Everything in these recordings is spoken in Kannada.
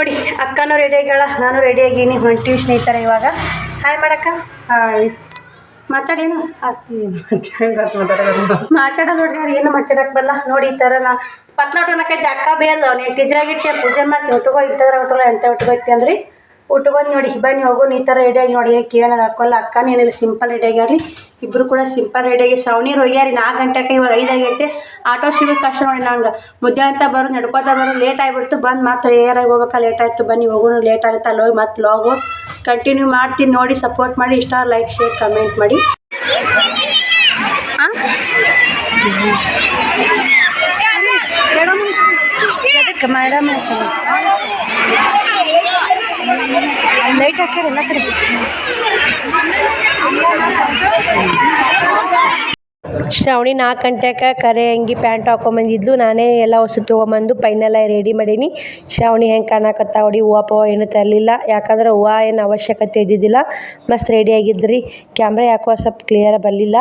ನೋಡಿ ಅಕ್ಕನೂ ರೆಡಿ ಆಗ್ಯಾಳ ನಾನು ರೆಡಿ ಆಗೀನಿ ಹೊಂಟಿವಿ ಸ್ನೇಹಿತರೆ ಇವಾಗ. ಹಾಯ್ ಮಾಡಕ್ಕ. ಹಾಯ್ ಮಾತಾಡೇನು ಮಾತಾಡೋದು ನೋಡ್ರಿ ಅವ್ರು ಏನು ಮಾತಾಡಕ್ಕೆ ಬಲ್ಲ ನೋಡಿ ಈ ಥರ ನಾ ಪತ್ಲ ಹೊಟ್ಟೋನಕೈತೆ ಅಕ್ಕ ಬೇಲ್ ನೀನು ಟೀಚರಾಗಿಟ್ಟೆ ಪೂಜೆ ಮಾಡ್ತೀನಿ ಉಟ್ಕೋ ಇಂಥದ್ರ ಉಟ್ಕೋ ಎಂತ ಉಟ್ಕೋತಿ ಅಂದ್ರಿ ಉಟ್ಕೊಂಡ್ ನೋಡಿ ಬನ್ನಿ ಹೋಗೋಣ ಈ ಥರ ರೆಡಿಯಾಗಿ ನೋಡಿ ಕೇಳೋದು ಹಾಕೋಲ್ಲ. ಅಕ್ಕನ ಏನಿಲ್ಲ ಸಿಂಪಲ್ ರೆಡಿಯಾಗ್ಯಾರಿ ಇಬ್ರು ಕೂಡ ಸಿಂಪಲ್ ರೆಡಿಯಾಗಿ ಶ್ರಾವಣೀರು ಹೋಗ್ಯಾರಿ ನಾಲ್ಕು ಗಂಟೆಗೆ ಇವಾಗ ಐದು ಆಗೈತೆ. ಆಟೋ ಸಿಗೋಕೆ ಕಷ್ಟ ನೋಡಿ ನಂಗೆ. ಮುದ್ದೆ ಅಂತ ಬರೋದು ನಡ್ಕೋತಾ ಬರೋ ಲೇಟ್ ಆಗಿಬಿಡ್ತು. ಬಂದು ಮಾತ್ರ ಏರಾಗಿ ಹೋಗ್ಬೇಕಾ ಲೇಟ್ ಆಯಿತು. ಬನ್ನಿ ಹೋಗೋಣ ಲೇಟ್ ಆಗುತ್ತೆ. ಅಲ್ಲಿ ಹೋಗಿ ಮತ್ತೆ ಲಾಗು ಕಂಟಿನ್ಯೂ ಮಾಡ್ತೀನಿ ನೋಡಿ ಸಪೋರ್ಟ್ ಮಾಡಿ. ಇಷ್ಟ ಲೈಕ್ ಶೇರ್ ಕಮೆಂಟ್ ಮಾಡಿ. ಮೇಡಮ್ ಲೈಟ್ ಹಾಕ್ಯಾರ ಎಲ್ಲ ಕಡೆ. ಶ್ರಾವಣಿ ನಾಲ್ಕು ಗಂಟೆಗೆ ಕರೆ ಅಂಗಿ ಪ್ಯಾಂಟ್ ಹಾಕೊಂಬಂದಿದ್ಲು. ನಾನೇ ಎಲ್ಲ ಹೊಸ ತೊಗೊಂಬಂದು ಪೈನೆಲ್ಲ ರೆಡಿ ಮಾಡೀನಿ. ಶ್ರಾವಣಿ ಹೆಂಗೆ ಕಾಣಕತ್ತ ಹೊಡಿ ಹೂವು ಪೂವ ಏನು ತರಲಿಲ್ಲ. ಯಾಕಂದ್ರೆ ಹೂವು ಏನು ಅವಶ್ಯಕತೆ ಇದ್ದಿದ್ದಿಲ್ಲ. ಮಸ್ತ್ ರೆಡಿಯಾಗಿದ್ರಿ ಕ್ಯಾಮ್ರಾ ಯಾಕೋ ಸ್ವಲ್ಪ ಕ್ಲಿಯರ್ ಬರಲಿಲ್ಲ.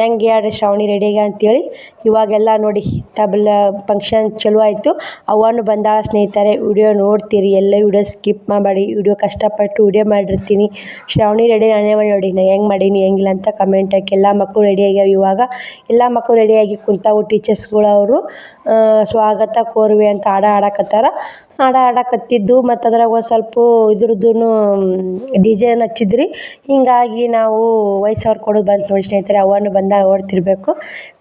ಹೆಂಗೆ ಹೇಳ್ರಿ ಶ್ರಾವಣಿ ರೆಡಿಯಾಗ ಅಂತೇಳಿ. ಇವಾಗೆಲ್ಲ ನೋಡಿ, ತಬಲ ಫಂಕ್ಷನ್ ಚಲೋ ಆಯಿತು. ಅವನು ಬಂದಾಳ ಸ್ನೇಹಿತರೆ ವಿಡಿಯೋ ನೋಡ್ತೀರಿ. ಎಲ್ಲ ವಿಡಿಯೋ ಸ್ಕಿಪ್ ಮಾಡಬೇಡಿ. ವಿಡಿಯೋ ಕಷ್ಟಪಟ್ಟು ವಿಡಿಯೋ ಮಾಡಿರ್ತೀನಿ. ಶ್ರಾವಣಿ ರೆಡಿ ನಾನೇ ಮಾಡಿ ನೋಡಿ, ನಾ ಹೆಂಗೆ ಮಾಡೀನಿ ಹೆಂಗಿಲ್ಲ ಅಂತ ಕಮೆಂಟ್ ಹಾಕಿ. ಎಲ್ಲ ಮಕ್ಕಳು ರೆಡಿ ಆಗ್ಯಾವ ಇವಾಗ. ಎಲ್ಲ ಮಕ್ಕಳು ರೆಡಿಯಾಗಿ ಕುಂತಾವು ಟೀಚರ್ಸ್ಗಳು ಅವರು ಸ್ವಾಗತ ಕೋರ್ವೆ ಅಂತ ಹಾಡ ಹಾಡಕತ್ತಾರ. ಹಾಡ ಹಾಡಕತ್ತಿದ್ದು ಮತ್ತು ಅದ್ರಾಗ ಒಂದು ಸ್ವಲ್ಪ ಇದ್ರದ್ದು ಡಿ ಜೆನ ಹಚ್ಚಿದ್ರಿ. ಹೀಗಾಗಿ ನಾವು ವಯಸ್ಸವ್ರು ಕೊಡೋದು ಬಂತು ನೋಡಿ ಸ್ನೇಹಿತರೆ ಅವನು ಬಂದಾಗ ಓಡ್ತಿರ್ಬೇಕು.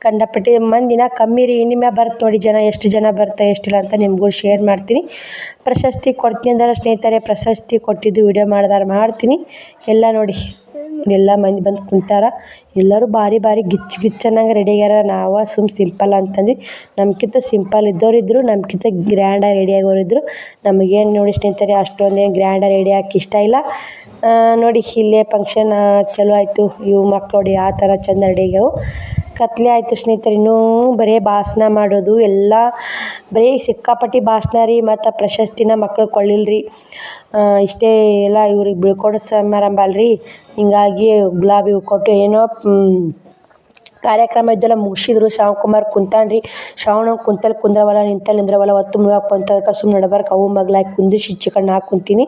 ಕಂಡಪಟ್ಟಿ ಮಂದಿನ ಕಮ್ಮಿ ರೀ ಇನ್ನು ಮ್ಯಾಲ್ ನೋಡಿ ಜನ, ಎಷ್ಟು ಜನ ಬರ್ತಾ, ಎಷ್ಟಿಲ್ಲ ಅಂತ ನಿಮಗೂ ಶೇರ್ ಮಾಡ್ತೀನಿ. ಪ್ರಶಸ್ತಿ ಕೊಡ್ತೀನಿ ಅಂದ್ರೆ ಸ್ನೇಹಿತರೆ, ಪ್ರಶಸ್ತಿ ಕೊಟ್ಟಿದ್ದು ವಿಡಿಯೋ ಮಾಡ್ದಾರ ಮಾಡ್ತೀನಿ. ಎಲ್ಲ ನೋಡಿ. ಎಲ್ಲ ಮಂದಿ ಬಂದು ಕುಂತಾರ. ಎಲ್ಲರೂ ಭಾರಿ ಭಾರಿ ಗಿಚ್ಚು ಗಿಚ್ಚು ಅನ್ನಂಗೆ ರೆಡಿ ಆಗ್ಯಾರ. ನಾವು ಸುಮ್ಮ ಸಿಂಪಲ್ ಅಂತಂದ್ವಿ. ನಮ್ಗಿಂತ ಸಿಂಪಲ್ ಇದ್ದವ್ರು ಇದ್ದರು ನಮ್ಗಿಂತ ಗ್ರ್ಯಾಂಡಾಗಿ ರೆಡಿ ಆಗೋರು ಇದ್ದರು ನಮಗೇನು ನೋಡಿ ಅಷ್ಟೊಂದೇನು ಗ್ರ್ಯಾಂಡಾಗಿ ರೆಡಿ ಆಗಕ್ಕೆ ಇಷ್ಟ ಇಲ್ಲ. ನೋಡಿ ಇಲ್ಲೇ ಫಂಕ್ಷನ್ ಚಲೋ ಆಯಿತು. ಇವು ಮಕ್ಕಳು ನೋಡಿ ಆ ಥರ ಚಂದ ರೆಡಿ ಆಗ್ಯಾವು ಕತ್ಲೆ ಆಯಿತು ಸ್ನೇಹಿತರೆ, ಇನ್ನೂ ಬರೀ ಭಾಷಣ ಮಾಡೋದು. ಎಲ್ಲ ಬರೀ ಸಿಕ್ಕಾಪಟ್ಟೆ ಭಾಷಣ ರೀ, ಮತ್ತು ಪ್ರಶಸ್ತಿನ ಮಕ್ಳು ಕೊಳ್ಳಿಲ್ಲ ಇಷ್ಟೇ ಎಲ್ಲ ಇವ್ರಿಗೆ ಬೀಳ್ಕೊಡೋ ಸಮಾರಂಭ ಅಲ್ರಿ. ಹಿಂಗಾಗಿ ಗುಲಾಬಿ ಹೂ ಕೊಟ್ಟು ಏನೋ ಕಾರ್ಯಕ್ರಮ ಇದ್ದೆಲ್ಲ ಮುಗಿಸಿದ್ರು. ಕುಮಾರ್ ಕುಂತಾನ್ರಿ ರೀ. ಶ್ರಾವಣ ಕುಂತಲ್ಲಿ ಕುಂದ್ರವಲ್ಲ ನಿಂತಲ್ಲಿ ನಿಂದ್ರವಲ್ಲ, ಒತ್ತು ಮುಳಕ್ಕೆ ಅದಕ್ಕೆ ಸುಮ್ಮನೆ ನಡಬಾರ್ಕ. ಅವು ಮಗ್ಲಾಕಿ ಕುಂದಿರ್ಸಿ ಈಚೆಕಡೆ ಹಾಕಿ ಕುಂತೀನಿ.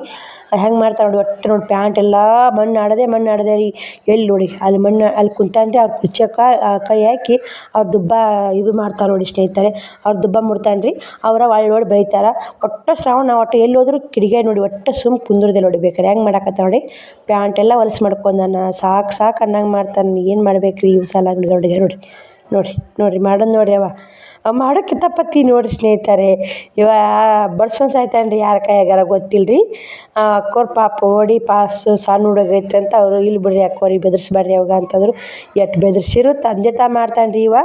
ಹೆಂಗೆ ಮಾಡ್ತಾರೆ ನೋಡಿ, ಒಟ್ಟು ನೋಡಿ ಪ್ಯಾಂಟ್ ಎಲ್ಲ ಮಣ್ಣು ಆಡದೆ ಮಣ್ಣು ಆಡದೆ ರೀ. ಎಲ್ಲಿ ನೋಡಿ, ಅಲ್ಲಿ ಮಣ್ಣು, ಅಲ್ಲಿ ಕುಂತಾನ ರೀ, ಅವ್ರ ಕುಚ್ಚಕ್ಕ ಕೈ ಹಾಕಿ ಅವ್ರ ದುಬ್ಬ ಇದು ಮಾಡ್ತಾರೆ ನೋಡಿ ಸ್ನೇಹಿತರೆ. ಅವ್ರ ದುಬ್ಬ ಮುಡ್ತಾನೆ ರೀ. ಅವರ ಒಳ್ಳೆ ನೋಡಿ ಬೈತಾರೆ. ಒಟ್ಟು ಶ್ರಾವಣ, ಒಟ್ಟು ಎಲ್ಲಿ ಹೋದ್ರು ಕಿಡಿಗೆ ನೋಡಿ, ಒಟ್ಟು ಸುಮ್ಮ ಕುಂದ್ರದೆ ನೋಡಿ ಬೇಕಾರೆ. ಹೆಂಗೆ ಮಾಡಾಕತ್ತ ನೋಡಿ. ಪ್ಯಾಂಟ್ ಎಲ್ಲ ಹೊಲ್ಸು ಮಾಡ್ಕೊಂಡಾನ ಸಾಕು ಸಾಕು ಅನ್ನಂಗೆ ಮಾಡ್ತಾನೆ ಏನು ಮಾಡ್ಬೇಕು ರೀ ಇವು ಸಲ ನೋಡಿ ನೋಡಿ ನೋಡಿ ನೋಡಿರಿ ಮಾಡೋದು ನೋಡಿರಿ ಅವ ಅವ ಮಾಡೋಕ್ಕಿಂತ ಪತ್ತಿ ನೋಡಿರಿ ಸ್ನೇಹಿತರೆ ಇವ ಬಡ್ಸೋನ್ ಸಾಯ್ತಾನೆ ರೀ ಯಾರ ಕೈಯಾಗಾರ ಗೊತ್ತಿಲ್ಲ ರೀ ಅಕ್ಕೋರು ಪಾಪ ಓಡಿ ಪಾಸು ಸಣ್ಣ ಹುಡುಗೈತೆ ಅಂತ ಅವರು ಇಲ್ಲಿ ಬಿಡ್ರಿ ಅಕ್ಕೋರಿಗೆ ಬೆದರಿಸ್ಬೇಡ್ರಿ ಅವಾಗ ಅಂತಂದ್ರು. ಎಟ್ ಬೆದರ್ಸಿರು ತಂದೆ ತಾ ಮಾಡ್ತಾನೆ ರೀ ಇವ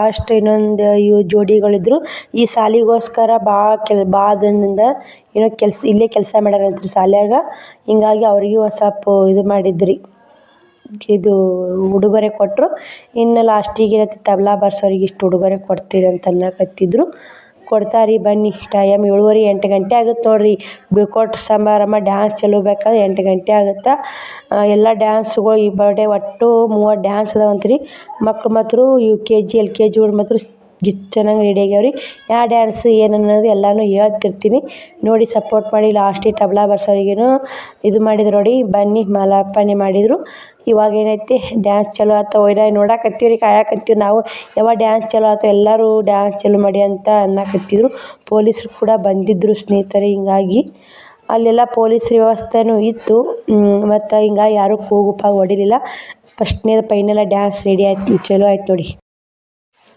ಲಾಸ್ಟ್ ಇನ್ನೊಂದು ಇವು ಜೋಡಿಗಳಿದ್ರು. ಈ ಸಾಲಿಗೋಸ್ಕರ ಭಾಳ ಕೆಲ್ ಭಾಳ ದಿನದಿಂದ ಏನೋ ಕೆಲಸ ಇಲ್ಲೇ ಕೆಲಸ ಮಾಡ್ಯಾರಂತ್ರಿ ಶಾಲ್ಯಾಗ ಹಿಂಗಾಗಿ ಅವ್ರಿಗೂ ಒಂದು ಸ್ವಲ್ಪ ಇದು ಮಾಡಿದ್ರಿ. ಇದು ಉಡುಗೊರೆ ಕೊಟ್ಟರು ಇನ್ನು ಲಾಸ್ಟಿಗೆ ತಬಲಾ ಬಾರ್ಸೋರಿಗೆ ಇಷ್ಟು ಉಡುಗೊರೆ ಕೊಡ್ತೀರಿ ಅಂತ ಅನ್ನಕತ್ತಿದ್ರು. ಕೊಡ್ತಾರೆ ಬನ್ನಿ. ಟೈಮ್ ಏಳುವರೆ ಎಂಟು ಗಂಟೆ ಆಗುತ್ತೆ ನೋಡಿರಿ. ಬೀಳ್ಕೊಟ್ಟು ಸಮಾರಂಭ ಡ್ಯಾನ್ಸ್ ಚಲೋ ಬೇಕಾದ್ರೆ ಎಂಟು ಗಂಟೆ ಆಗುತ್ತೆ? ಎಲ್ಲ ಡ್ಯಾನ್ಸ್ಗಳು ಈ ಬರ್ಡೆ ಒಟ್ಟು ಮೂವತ್ತು ಡ್ಯಾನ್ಸ್ ಅದಾವಂತ್ರಿ. ಮಕ್ಳು ಮಾತ್ರ U K G L K ಜಿಗಳು ಮಾತ್ರ ಚೆನ್ನಾಗಿ ರೆಡಿ ಆಗ್ಯಾವ ರೀ ಯಾವ ಡ್ಯಾನ್ಸ್ ಏನು ಅನ್ನೋದು ಎಲ್ಲನೂ ಹೇಳ್ತಿರ್ತೀನಿ. ನೋಡಿ ಸಪೋರ್ಟ್ ಮಾಡಿ ಲಾಸ್ಟಿಗೆ ತಬಲಾ ಬಾರ್ಸೋರಿಗೇನು ಇದು ಮಾಡಿದ್ರು ನೋಡಿ. ಬನ್ನಿ, ಮಾಲಾರ್ಪಣೆ ಮಾಡಿದರು. ಇವಾಗ ಏನೈತಿ ಡ್ಯಾನ್ಸ್ ಚಲೋ ಆತು ಒಯ್ದ ನೋಡಕತ್ತೀವಿ ರೀ ಕಾಯಕತ್ತೀವಿ ನಾವು. ಯಾವಾಗ ಡ್ಯಾನ್ಸ್ ಚಲೋ ಆಯ್ತು ಎಲ್ಲರೂ ಡ್ಯಾನ್ಸ್ ಚಲೋ ಮಾಡಿ ಅಂತ ಅನ್ನಕತ್ತಿದ್ರು. ಪೊಲೀಸರು ಕೂಡ ಬಂದಿದ್ದರು ಸ್ನೇಹಿತರೆ, ಹಿಂಗಾಗಿ ಅಲ್ಲೆಲ್ಲ ಪೊಲೀಸ್ ವ್ಯವಸ್ಥೆನೂ ಇತ್ತು. ಮತ್ತು ಹಿಂಗಾಗಿ ಯಾರೂ ಕೂಗು ಹೊಡಿಲಿಲ್ಲ ಫಸ್ಟ್ನೇದು ಪೈನೆಲ್ಲ ಡ್ಯಾನ್ಸ್ ರೆಡಿ ಆಯ್ತು, ಚಲೋ ಆಯ್ತು ನೋಡಿ.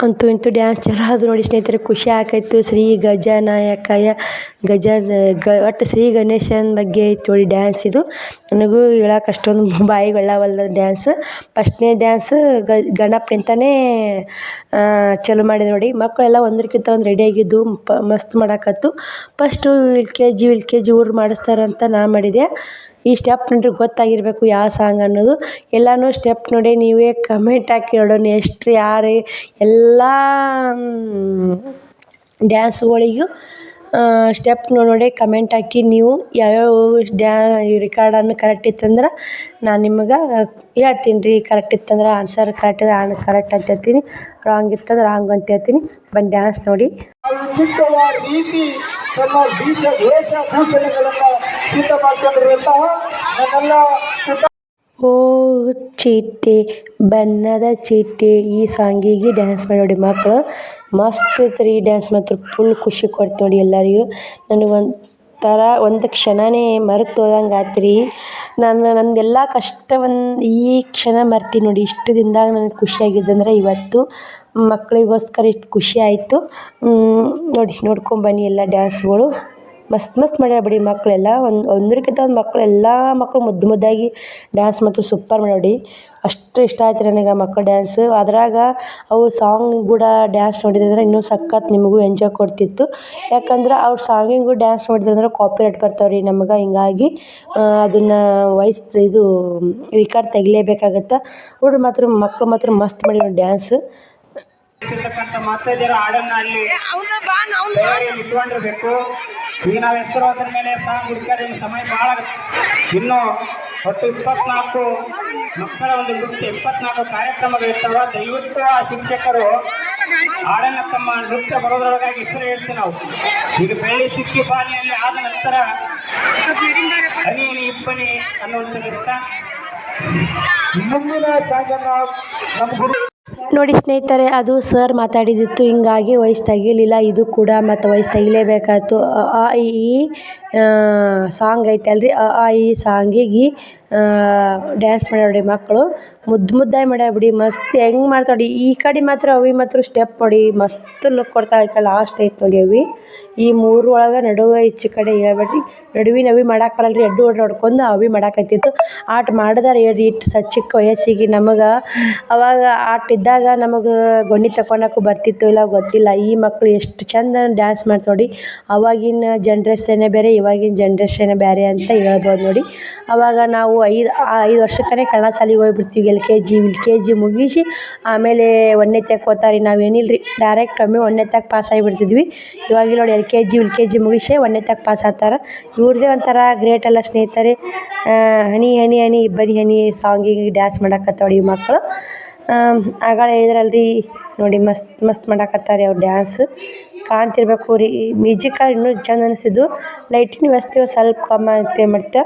ಅಂತೂ ಇಂತೂ ಡ್ಯಾನ್ಸ್ ಚಲೋ ಅದು ನೋಡಿ ಸ್ನೇಹಿತರೆ, ಖುಷಿ ಆಕೈತು ಶ್ರೀ ಗಜನಾಯಕಯ ಗಜ, ಗ, ಒಟ್ಟು ಶ್ರೀ ಗಣೇಶನ ಬಗ್ಗೆ ಐತೆ ನೋಡಿ ಡ್ಯಾನ್ಸ್ ಇದು. ನನಗೂ ಹೇಳಕ್ಕೆ ಅಷ್ಟೊಂದು ಬಾಯಿಗೊಳ್ಳವಲ್ದು ಡ್ಯಾನ್ಸ್ ಫಸ್ಟ್ನೇ ಡ್ಯಾನ್ಸ್ ಗಣಪನಿಂತನೇ ಚಾಲು ಮಾಡಿದೆ ನೋಡಿ. ಮಕ್ಕಳೆಲ್ಲ ಒಂದಕ್ಕಿಂತ ಒಂದು ರೆಡಿಯಾಗಿದ್ದು ಮಸ್ತ್ ಮಾಡಾಕತ್ತು first L K G L K G ಹುಡ್ರು ಮಾಡಿಸ್ತಾರಂತ ನಾ ಮಾಡಿದೆ. ಈ ಸ್ಟೆಪ್ ನೋಡಿರಿ ಗೊತ್ತಾಗಿರಬೇಕು ಯಾವ ಸಾಂಗ್ ಅನ್ನೋದು. ಎಲ್ಲಾನು ಸ್ಟೆಪ್ ನೋಡಿ ನೀವೇ ಕಮೆಂಟ್ ಹಾಕಿ ನೋಡೋಣ ಎಷ್ಟು ಯಾರು ಎಲ್ಲ ಡ್ಯಾನ್ಸ್ಗಳಿಗೂ ಸ್ಟೆಪ್ ನೋಡಿ ಕಮೆಂಟ್ ಹಾಕಿ ನೀವು ಯಾವ್ಯಾವ ಡ್ಯಾ ರೆಕಾರ್ಡನ್ನು ಕರೆಕ್ಟ್ ಇತ್ತಂದ್ರೆ ನಾನು ನಿಮಗೆ ಹೇಳ್ತೀನಿ. ರೀ ಕರೆಕ್ಟ್ ಇತ್ತಂದ್ರೆ ಆನ್ಸರ್ ಕರೆಕ್ಟ್ ಆನ್ ಕರೆಕ್ಟ್ ಅಂತ ಹೇಳ್ತೀನಿ. ರಾಂಗ್ ಇತ್ತಂದ್ರೆ ರಾಂಗ್ ಅಂತ ಹೇಳ್ತೀನಿ. ಬಂದು ಡ್ಯಾನ್ಸ್ ನೋಡಿ. ಸಿದ್ಧ ಮಾಡಿಕೊಂಡಿರುವಂತಹ ನನ್ನೆಲ್ಲ ಓ ಚಿಟ್ಟಿ ಬಣ್ಣದ ಚಿಟ್ಟಿ ಈ ಸಾಂಗಿಗೆ ಡ್ಯಾನ್ಸ್ ಮಾಡಿ ನೋಡಿ ಮಕ್ಕಳು ಮಸ್ತ್ ತ್ರೀ ಡ್ಯಾನ್ಸ್ ಮಾತ್ರ ಫುಲ್ ಖುಷಿ ಕೊಡ್ತು ನೋಡಿ ಎಲ್ಲರಿಗೂ. ನನಗೆ ಒಂಥರ ಒಂದು ಕ್ಷಣನೇ ಮರೆತು ಹೋದಂಗೆ ಆತ್ರಿ. ನಾನು ನಂದೆಲ್ಲ ಕಷ್ಟವನ್ನು ಈ ಕ್ಷಣ ಮರ್ತೀನಿ ನೋಡಿ. ಇಷ್ಟು ದಿನದಾಗ ನನಗೆ ಖುಷಿಯಾಗಿದ್ದಂದ್ರೆ ಇವತ್ತು. ಮಕ್ಕಳಿಗೋಸ್ಕರ ಇಷ್ಟು ಖುಷಿ ಆಯಿತು. ನೋಡಿ ನೋಡ್ಕೊಂಬನ್ನಿ ಎಲ್ಲ ಡ್ಯಾನ್ಸ್ಗಳು ಮಸ್ತ್ ಮಸ್ತ್ ಮಾಡ್ಯಾರ ಬಿಡಿ ಮಕ್ಕಳೆಲ್ಲ ಒಂದು ಒಂದಕ್ಕಿಂತ ಒಂದು ಮಕ್ಕಳು ಎಲ್ಲ ಮಕ್ಕಳು ಮುದ್ದು ಮುದ್ದಾಗಿ ಡ್ಯಾನ್ಸ್ ಮಾತ್ರ ಸೂಪರ್ ಮಾಡಿ ಅಷ್ಟು ಇಷ್ಟ ಆಯ್ತು ನನಗೆ ಮಕ್ಕಳ ಡ್ಯಾನ್ಸ್ ಅದ್ರಾಗ ಅವು ಸಾಂಗ್ ಕೂಡ ಡ್ಯಾನ್ಸ್ ನೋಡಿದ್ರೆ ಇನ್ನೂ ಸಖತ್ ನಿಮಗೂ ಎಂಜಾಯ್ ಕೊಡ್ತಿತ್ತು. ಯಾಕಂದ್ರೆ ಅವ್ರ ಸಾಂಗಿಗೂ ಡ್ಯಾನ್ಸ್ ನೋಡಿದ್ರಂದ್ರೆ ಕಾಪಿರೈಟ್ ಬರ್ತಾವೆ ರೀ ನಮ್ಗೆ. ಹಿಂಗಾಗಿ ಅದನ್ನು ವಾಯ್ಸ್ ಇದು ರಿಕಾರ್ಡ್ ತೆಗಿಲೇಬೇಕಾಗತ್ತೆ. ಹುಡ್ರು ಮಾತ್ರ ಮಕ್ಳು ಮಾತ್ರ ಮಸ್ತ್ ಮಾಡಿದ್ರು ಡ್ಯಾನ್ಸ್ ಇರ್ತಕ್ಕಂಥ ಮಾತಾಡಿರೋ ಹಾಡನ್ನ ಅಲ್ಲಿ ಇಟ್ಕೊಂಡಿರ್ಬೇಕು. ಈಗ ನಾವು ಹೋದ್ರ ಮೇಲೆ ಸಾಂಗ್ ಹುಡುಕಾಡಿ ಸಮಯ ಭಾಳ. ಇನ್ನು ಒಟ್ಟು ಇಪ್ಪತ್ನಾಲ್ಕು ಮಕ್ಕಳ ಒಂದು ನೃತ್ಯ ಇಪ್ಪತ್ನಾಲ್ಕು ಕಾರ್ಯಕ್ರಮಗಳಿರ್ತಾವ ದಯವಿಟ್ಟು ಆ ಶಿಕ್ಷಕರು ಹಾಡನ್ನ ತಮ್ಮ ನೃತ್ಯ ಬರೋದ್ರೊಳಗಾಗಿ ಹೆಸರು ಹೇಳ್ತೀವಿ ನಾವು. ಈಗ ಬೆಳ್ಳಿ ಸಿಕ್ಕಿ ಬಾನಿಯಲ್ಲಿ ಆದ ನಂತರ ಹನಿ ಇಪ್ಪನಿ ಇಬ್ಬನಿ ಅನ್ನುವಂಥದ್ದು ಇರ್ತಾ ಮುಂದಿನ ಸಾಗರ ನಮ್ಮ ಗುರು ನೋಡಿ ಸ್ನೇಹಿತರೆ, ಅದು ಸರ್ ಮಾತಾಡಿದಿತ್ತು, ಹಿಂಗಾಗಿ ವಯಸ್ಸು ತೆಗಿಲಿಲ್ಲ, ಇದು ಕೂಡ ಮತ್ತು ವಯಸ್ಸು ತೆಗಿಲೇಬೇಕಾಯ್ತು. ಆ ಇ ಈ ಸಾಂಗ್ ಐತಲ್ರಿ, ಅ ಆ ಈ ಸಾಂಗಿಗೆ ಡ್ಯಾನ್ಸ್ ಮಾಡ್ಯಾರ ನೋಡಿ ಮಕ್ಕಳು. ಮುದ್ದು ಮುದ್ದಾಗಿ ಮಾಡ್ಯಾವ ಬಿಡಿ, ಮಸ್ತ್ ಹೆಂಗೆ ಮಾಡ್ತಾವೆ ನೋಡಿ. ಈ ಕಡೆ ಮಾತ್ರ ಅವಿ ಮಾತ್ರ ಸ್ಟೆಪ್ ನೋಡಿ ಮಸ್ತ್ ಲುಕ್ ಕೊಡ್ತಾ ಆಯ್ತು ಲಾಸ್ಟ್ ಐತೆ ನೋಡಿ ಅವಿ. ಈ ಮೂರು ಒಳಗೆ ನಡುವೆ ಈಚೆ ಕಡೆ ಹೇಳ್ಬೇಡ್ರಿ ನಡುವಿನ ಅವಿ ಮಾಡಕ್ಕೆ ಬರಲ್ಲ ರೀ ಎಡ್ಡು ಹೊಡ್ದು ಹೊಡ್ಕೊಂಡು ಅವಿ ಮಾಡಾಕತ್ತಿತ್ತು ಆಟ ಮಾಡಿದಾರೆ ಹೇಳ್ರಿ ಇಟ್ಟು ಸ ವಯಸ್ಸಿಗೆ ನಮಗೆ. ಅವಾಗ ಆಟ ಇದ್ದಾಗ ನಮಗೆ ಗೊಂಡಿ ತಕೊಳಕ್ಕೂ ಬರ್ತಿತ್ತು ಇಲ್ಲ ಗೊತ್ತಿಲ್ಲ. ಈ ಮಕ್ಕಳು ಎಷ್ಟು ಚಂದ ಡ್ಯಾನ್ಸ್ ಮಾಡ್ತಾರೆ ನೋಡಿ. ಅವಾಗಿನ ಜನ್ರೇಷನ್ನೇ ಬೇರೆ, ಇವಾಗಿನ ಜನ್ರೇಷನ್ನೇ ಬೇರೆ ಅಂತ ಹೇಳ್ಬೋದು ನೋಡಿ. ಅವಾಗ ನಾವು ಐದು ಐದು ವರ್ಷಕ್ಕನೇ ಕನ್ನಡ ಶಾಲಿಗೆ ಹೋಗ್ಬಿಡ್ತೀವಿ L K G U K G ಮುಗಿಸಿ ಆಮೇಲೆ ಒಂದನೇ ತಕ್ ರೀ ನಾವು ಏನಿಲ್ಲ ರೀ ಡೈರೆಕ್ಟ್ ಒಮ್ಮೆ ಒಂದನೇ ತಕ್ ಪಾಸ್ ಆಗಿಬಿಡ್ತಿದ್ವಿ. ಇವಾಗ ನೋಡಿ L K G U K G ಮುಗಿಸಿ ಒಂದನೇ ತಕ್ ಪಾಸ್ ಆಗ್ತಾರೆ. ಇವ್ರದ್ದೇ ಒಂಥರ ಗ್ರೇಟ್ ಅಲ್ಲ ಸ್ನೇಹಿತರೆ. ಹನಿ ಹನಿ ಹನಿ, ಇಬ್ಬರಿ ಹನಿ ಸಾಂಗಿಗೆ ಡ್ಯಾನ್ಸ್ ಮಾಡಕತ್ತಾವ ಈ ಮಕ್ಕಳು ಇದ್ರಲ್ಲ ಹೇಳಿದ್ರಲ್ರಿ, ನೋಡಿ ಮಸ್ತ್ ಮಸ್ತ್ ಮಾಡಕ್ಕತ್ತಾರೆ ಅವ್ರು ಡ್ಯಾನ್ಸ್ ಕಾಣ್ತಿರ್ಬೇಕು ರೀ. ಮ್ಯೂಜಿಕ್ ಇನ್ನೂ ಚೆಂದ ಅನಿಸಿದ್ದು. ಲೈಟಿನ ವ್ಯವಸ್ಥೆ ಸ್ವಲ್ಪ ಕಮ್ಮಿ ಐತೆ ಮತ್ತು.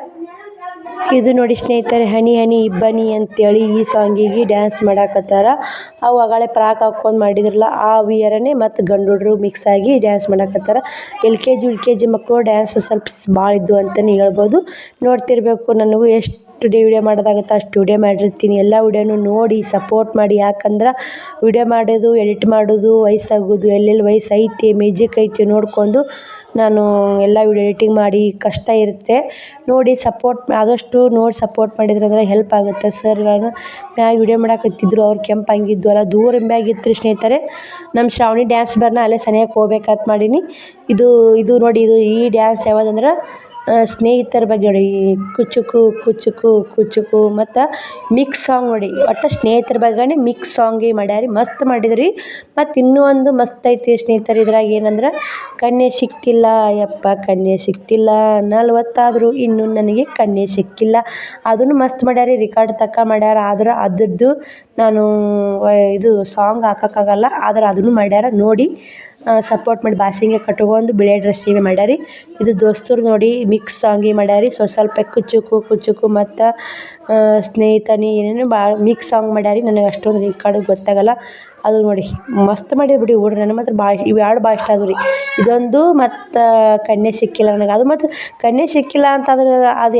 ಇದು ನೋಡಿ ಸ್ನೇಹಿತರೆ, ಹನಿ ಹನಿ ಇಬ್ಬನಿ ಅಂತೇಳಿ ಈ ಸಾಂಗಿಗೆ ಡ್ಯಾನ್ಸ್ ಮಾಡಕತ್ತಾರ. ಅವು ಆಗಳೇ ಪ್ರಾಕ್ ಹಾಕ್ಕೊಂಡು ಮಾಡಿದ್ರಲ್ಲ, ಆ ವಿಯರನೇ ಮತ್ತು ಗಂಡು ಹುಡ್ರು ಮಿಕ್ಸ್ ಆಗಿ ಡ್ಯಾನ್ಸ್ ಮಾಡಕತ್ತಾರ. L K G, U K G ಮಕ್ಕಳು ಡ್ಯಾನ್ಸ್ ಸ್ವಲ್ಪ ಭಾಳ ಇದ್ದು ಅಂತಲೇ ಹೇಳ್ಬೋದು. ನೋಡ್ತಿರಬೇಕು ನನಗೂ ಎಷ್ಟು ವಿಡಿಯೋ ವಿಡಿಯೋ ಮಾಡೋದಾಗುತ್ತೆ, ಅಷ್ಟು ವಿಡಿಯೋ ಮಾಡಿರ್ತೀನಿ. ಎಲ್ಲ ವಿಡಿಯೋನು ನೋಡಿ ಸಪೋರ್ಟ್ ಮಾಡಿ. ಯಾಕಂದ್ರೆ ವಿಡಿಯೋ ಮಾಡೋದು ಎಡಿಟ್ ಮಾಡೋದು, ವಯಸ್ಸಾಗೋದು, ಎಲ್ಲೆಲ್ಲಿ ವಯಸ್ಸು ಐತೆ ಮ್ಯೂಜಿಕ್ ಐತೆ ನೋಡ್ಕೊಂಡು ನಾನು ಎಲ್ಲ ವಿಡಿಯೋ ಎಡಿಟಿಂಗ್ ಮಾಡಿ ಕಷ್ಟ ಇರುತ್ತೆ. ನೋಡಿ ಸಪೋರ್ಟ್ ಆದಷ್ಟು ನೋಡಿ ಸಪೋರ್ಟ್ ಮಾಡಿದ್ರೆ ಅಂದ್ರೆ ಹೆಲ್ಪ್ ಆಗುತ್ತೆ. ಸರ್ ನಾನು ಮ್ಯಾಗ ವಿಡಿಯೋ ಮಾಡಕತ್ತಿದ್ರು ಅವ್ರು ಕೆಂಪು ಹಂಗಿದ್ದು ಅಲ್ಲ, ದೂರ ಮ್ಯಾಗಿತ್ತು ಸ್ನೇಹಿತರೆ ನಮ್ಮ ಶ್ರಾವಣಿ ಡ್ಯಾನ್ಸ್ ಬರ್ನ ಅಲ್ಲೇ ಸನಿಯಕ್ಕೆ ಹೋಗ್ಬೇಕಂತ ಮಾಡೀನಿ. ಇದು ಇದು ನೋಡಿ, ಇದು ಈ ಡ್ಯಾನ್ಸ್ ಯಾವ್ದಂದ್ರೆ ಸ್ನೇಹಿತರ ಬಗ್ಗೆ ನೋಡಿ, ಕುಚುಕು ಕುಚುಕು ಕುಚುಕು, ಮತ್ತು ಮಿಕ್ಸ್ ಸಾಂಗ್ ನೋಡಿ. ಒಟ್ಟು ಸ್ನೇಹಿತರ ಬಗ್ಗೆನೆ ಮಿಕ್ಸ್ ಸಾಂಗ್ ಮಾಡ್ಯಾರಿ, ಮಸ್ತ್ ಮಾಡಿದ್ರಿ. ಮತ್ತು ಇನ್ನೂ ಒಂದು ಮಸ್ತ್ ಐತಿ ಸ್ನೇಹಿತರ ಇದ್ರಾಗ ಏನಂದ್ರೆ ಕನ್ಯೆ ಸಿಕ್ತಿಲ್ಲ, ಯಪ್ಪ ಕನ್ಯೆ ಸಿಕ್ತಿಲ್ಲ, ನಲ್ವತ್ತಾದರೂ ಇನ್ನೂ ನನಗೆ ಕನ್ಯೆ ಸಿಕ್ಕಿಲ್ಲ. ಅದನ್ನು ಮಸ್ತ್ ಮಾಡ್ಯಾರಿ ರಿಕಾರ್ಡ್ ತಕ್ಕ ಮಾಡ್ಯಾರ. ಆದ್ರೆ ಅದ್ರದ್ದು ನಾನು, ಇದು ಸಾಂಗ್ ಹಾಕೋಕ್ಕಾಗಲ್ಲ. ಆದ್ರೆ ಅದನ್ನು ಮಾಡ್ಯಾರ, ನೋಡಿ. ಸಪೋರ್ಟ್ ಮಾಡಿ ಬಾಸಿಂಗೆ ಕಟ್ಕೊಂಡು ಬಿಳಿ ಡ್ರೆಸ್ಸಿಗೆ ಮಾಡ್ಯಾರಿ. ಇದು ದೋಸ್ತರು ನೋಡಿ ಮಿಕ್ಸ್ ಸಾಂಗಿಗೆ ಮಾಡ್ಯಾರಿ. ಸ್ವಲ್ಪ ಸ್ವ ಸ್ವಲ್ಪ ಕುಚುಕು ಕುಚುಕು ಮತ್ತು ಸ್ನೇಹಿತನೇ ಏನೇನು ಭಾಳ ಮಿಕ್ಸ್ ಸಾಂಗ್ ಮಾಡ್ಯಾರಿ. ನನಗೆ ಅಷ್ಟೊಂದು ರಿಕಾರ್ಡ್ ಗೊತ್ತಾಗಲ್ಲ. ಅದು ನೋಡಿ, ಮಸ್ತ್ ಮಾಡ್ಯಾರ ಬಿಡಿ ಹುಡ್ರು. ನನಗೆ ಮಾತ್ರ ಭಾಳ ಇವು ಎರಡು ಭಾಳ ಇಷ್ಟ ಆದವು ರೀ. ಇದೊಂದು ಮತ್ತು, ಕಣ್ಣೆ ಸಿಕ್ಕಿಲ್ಲ ನನಗೆ. ಅದು ಮತ್ತು ಕನ್ಯೆ ಸಿಕ್ಕಿಲ್ಲ ಅಂತಂದ್ರೆ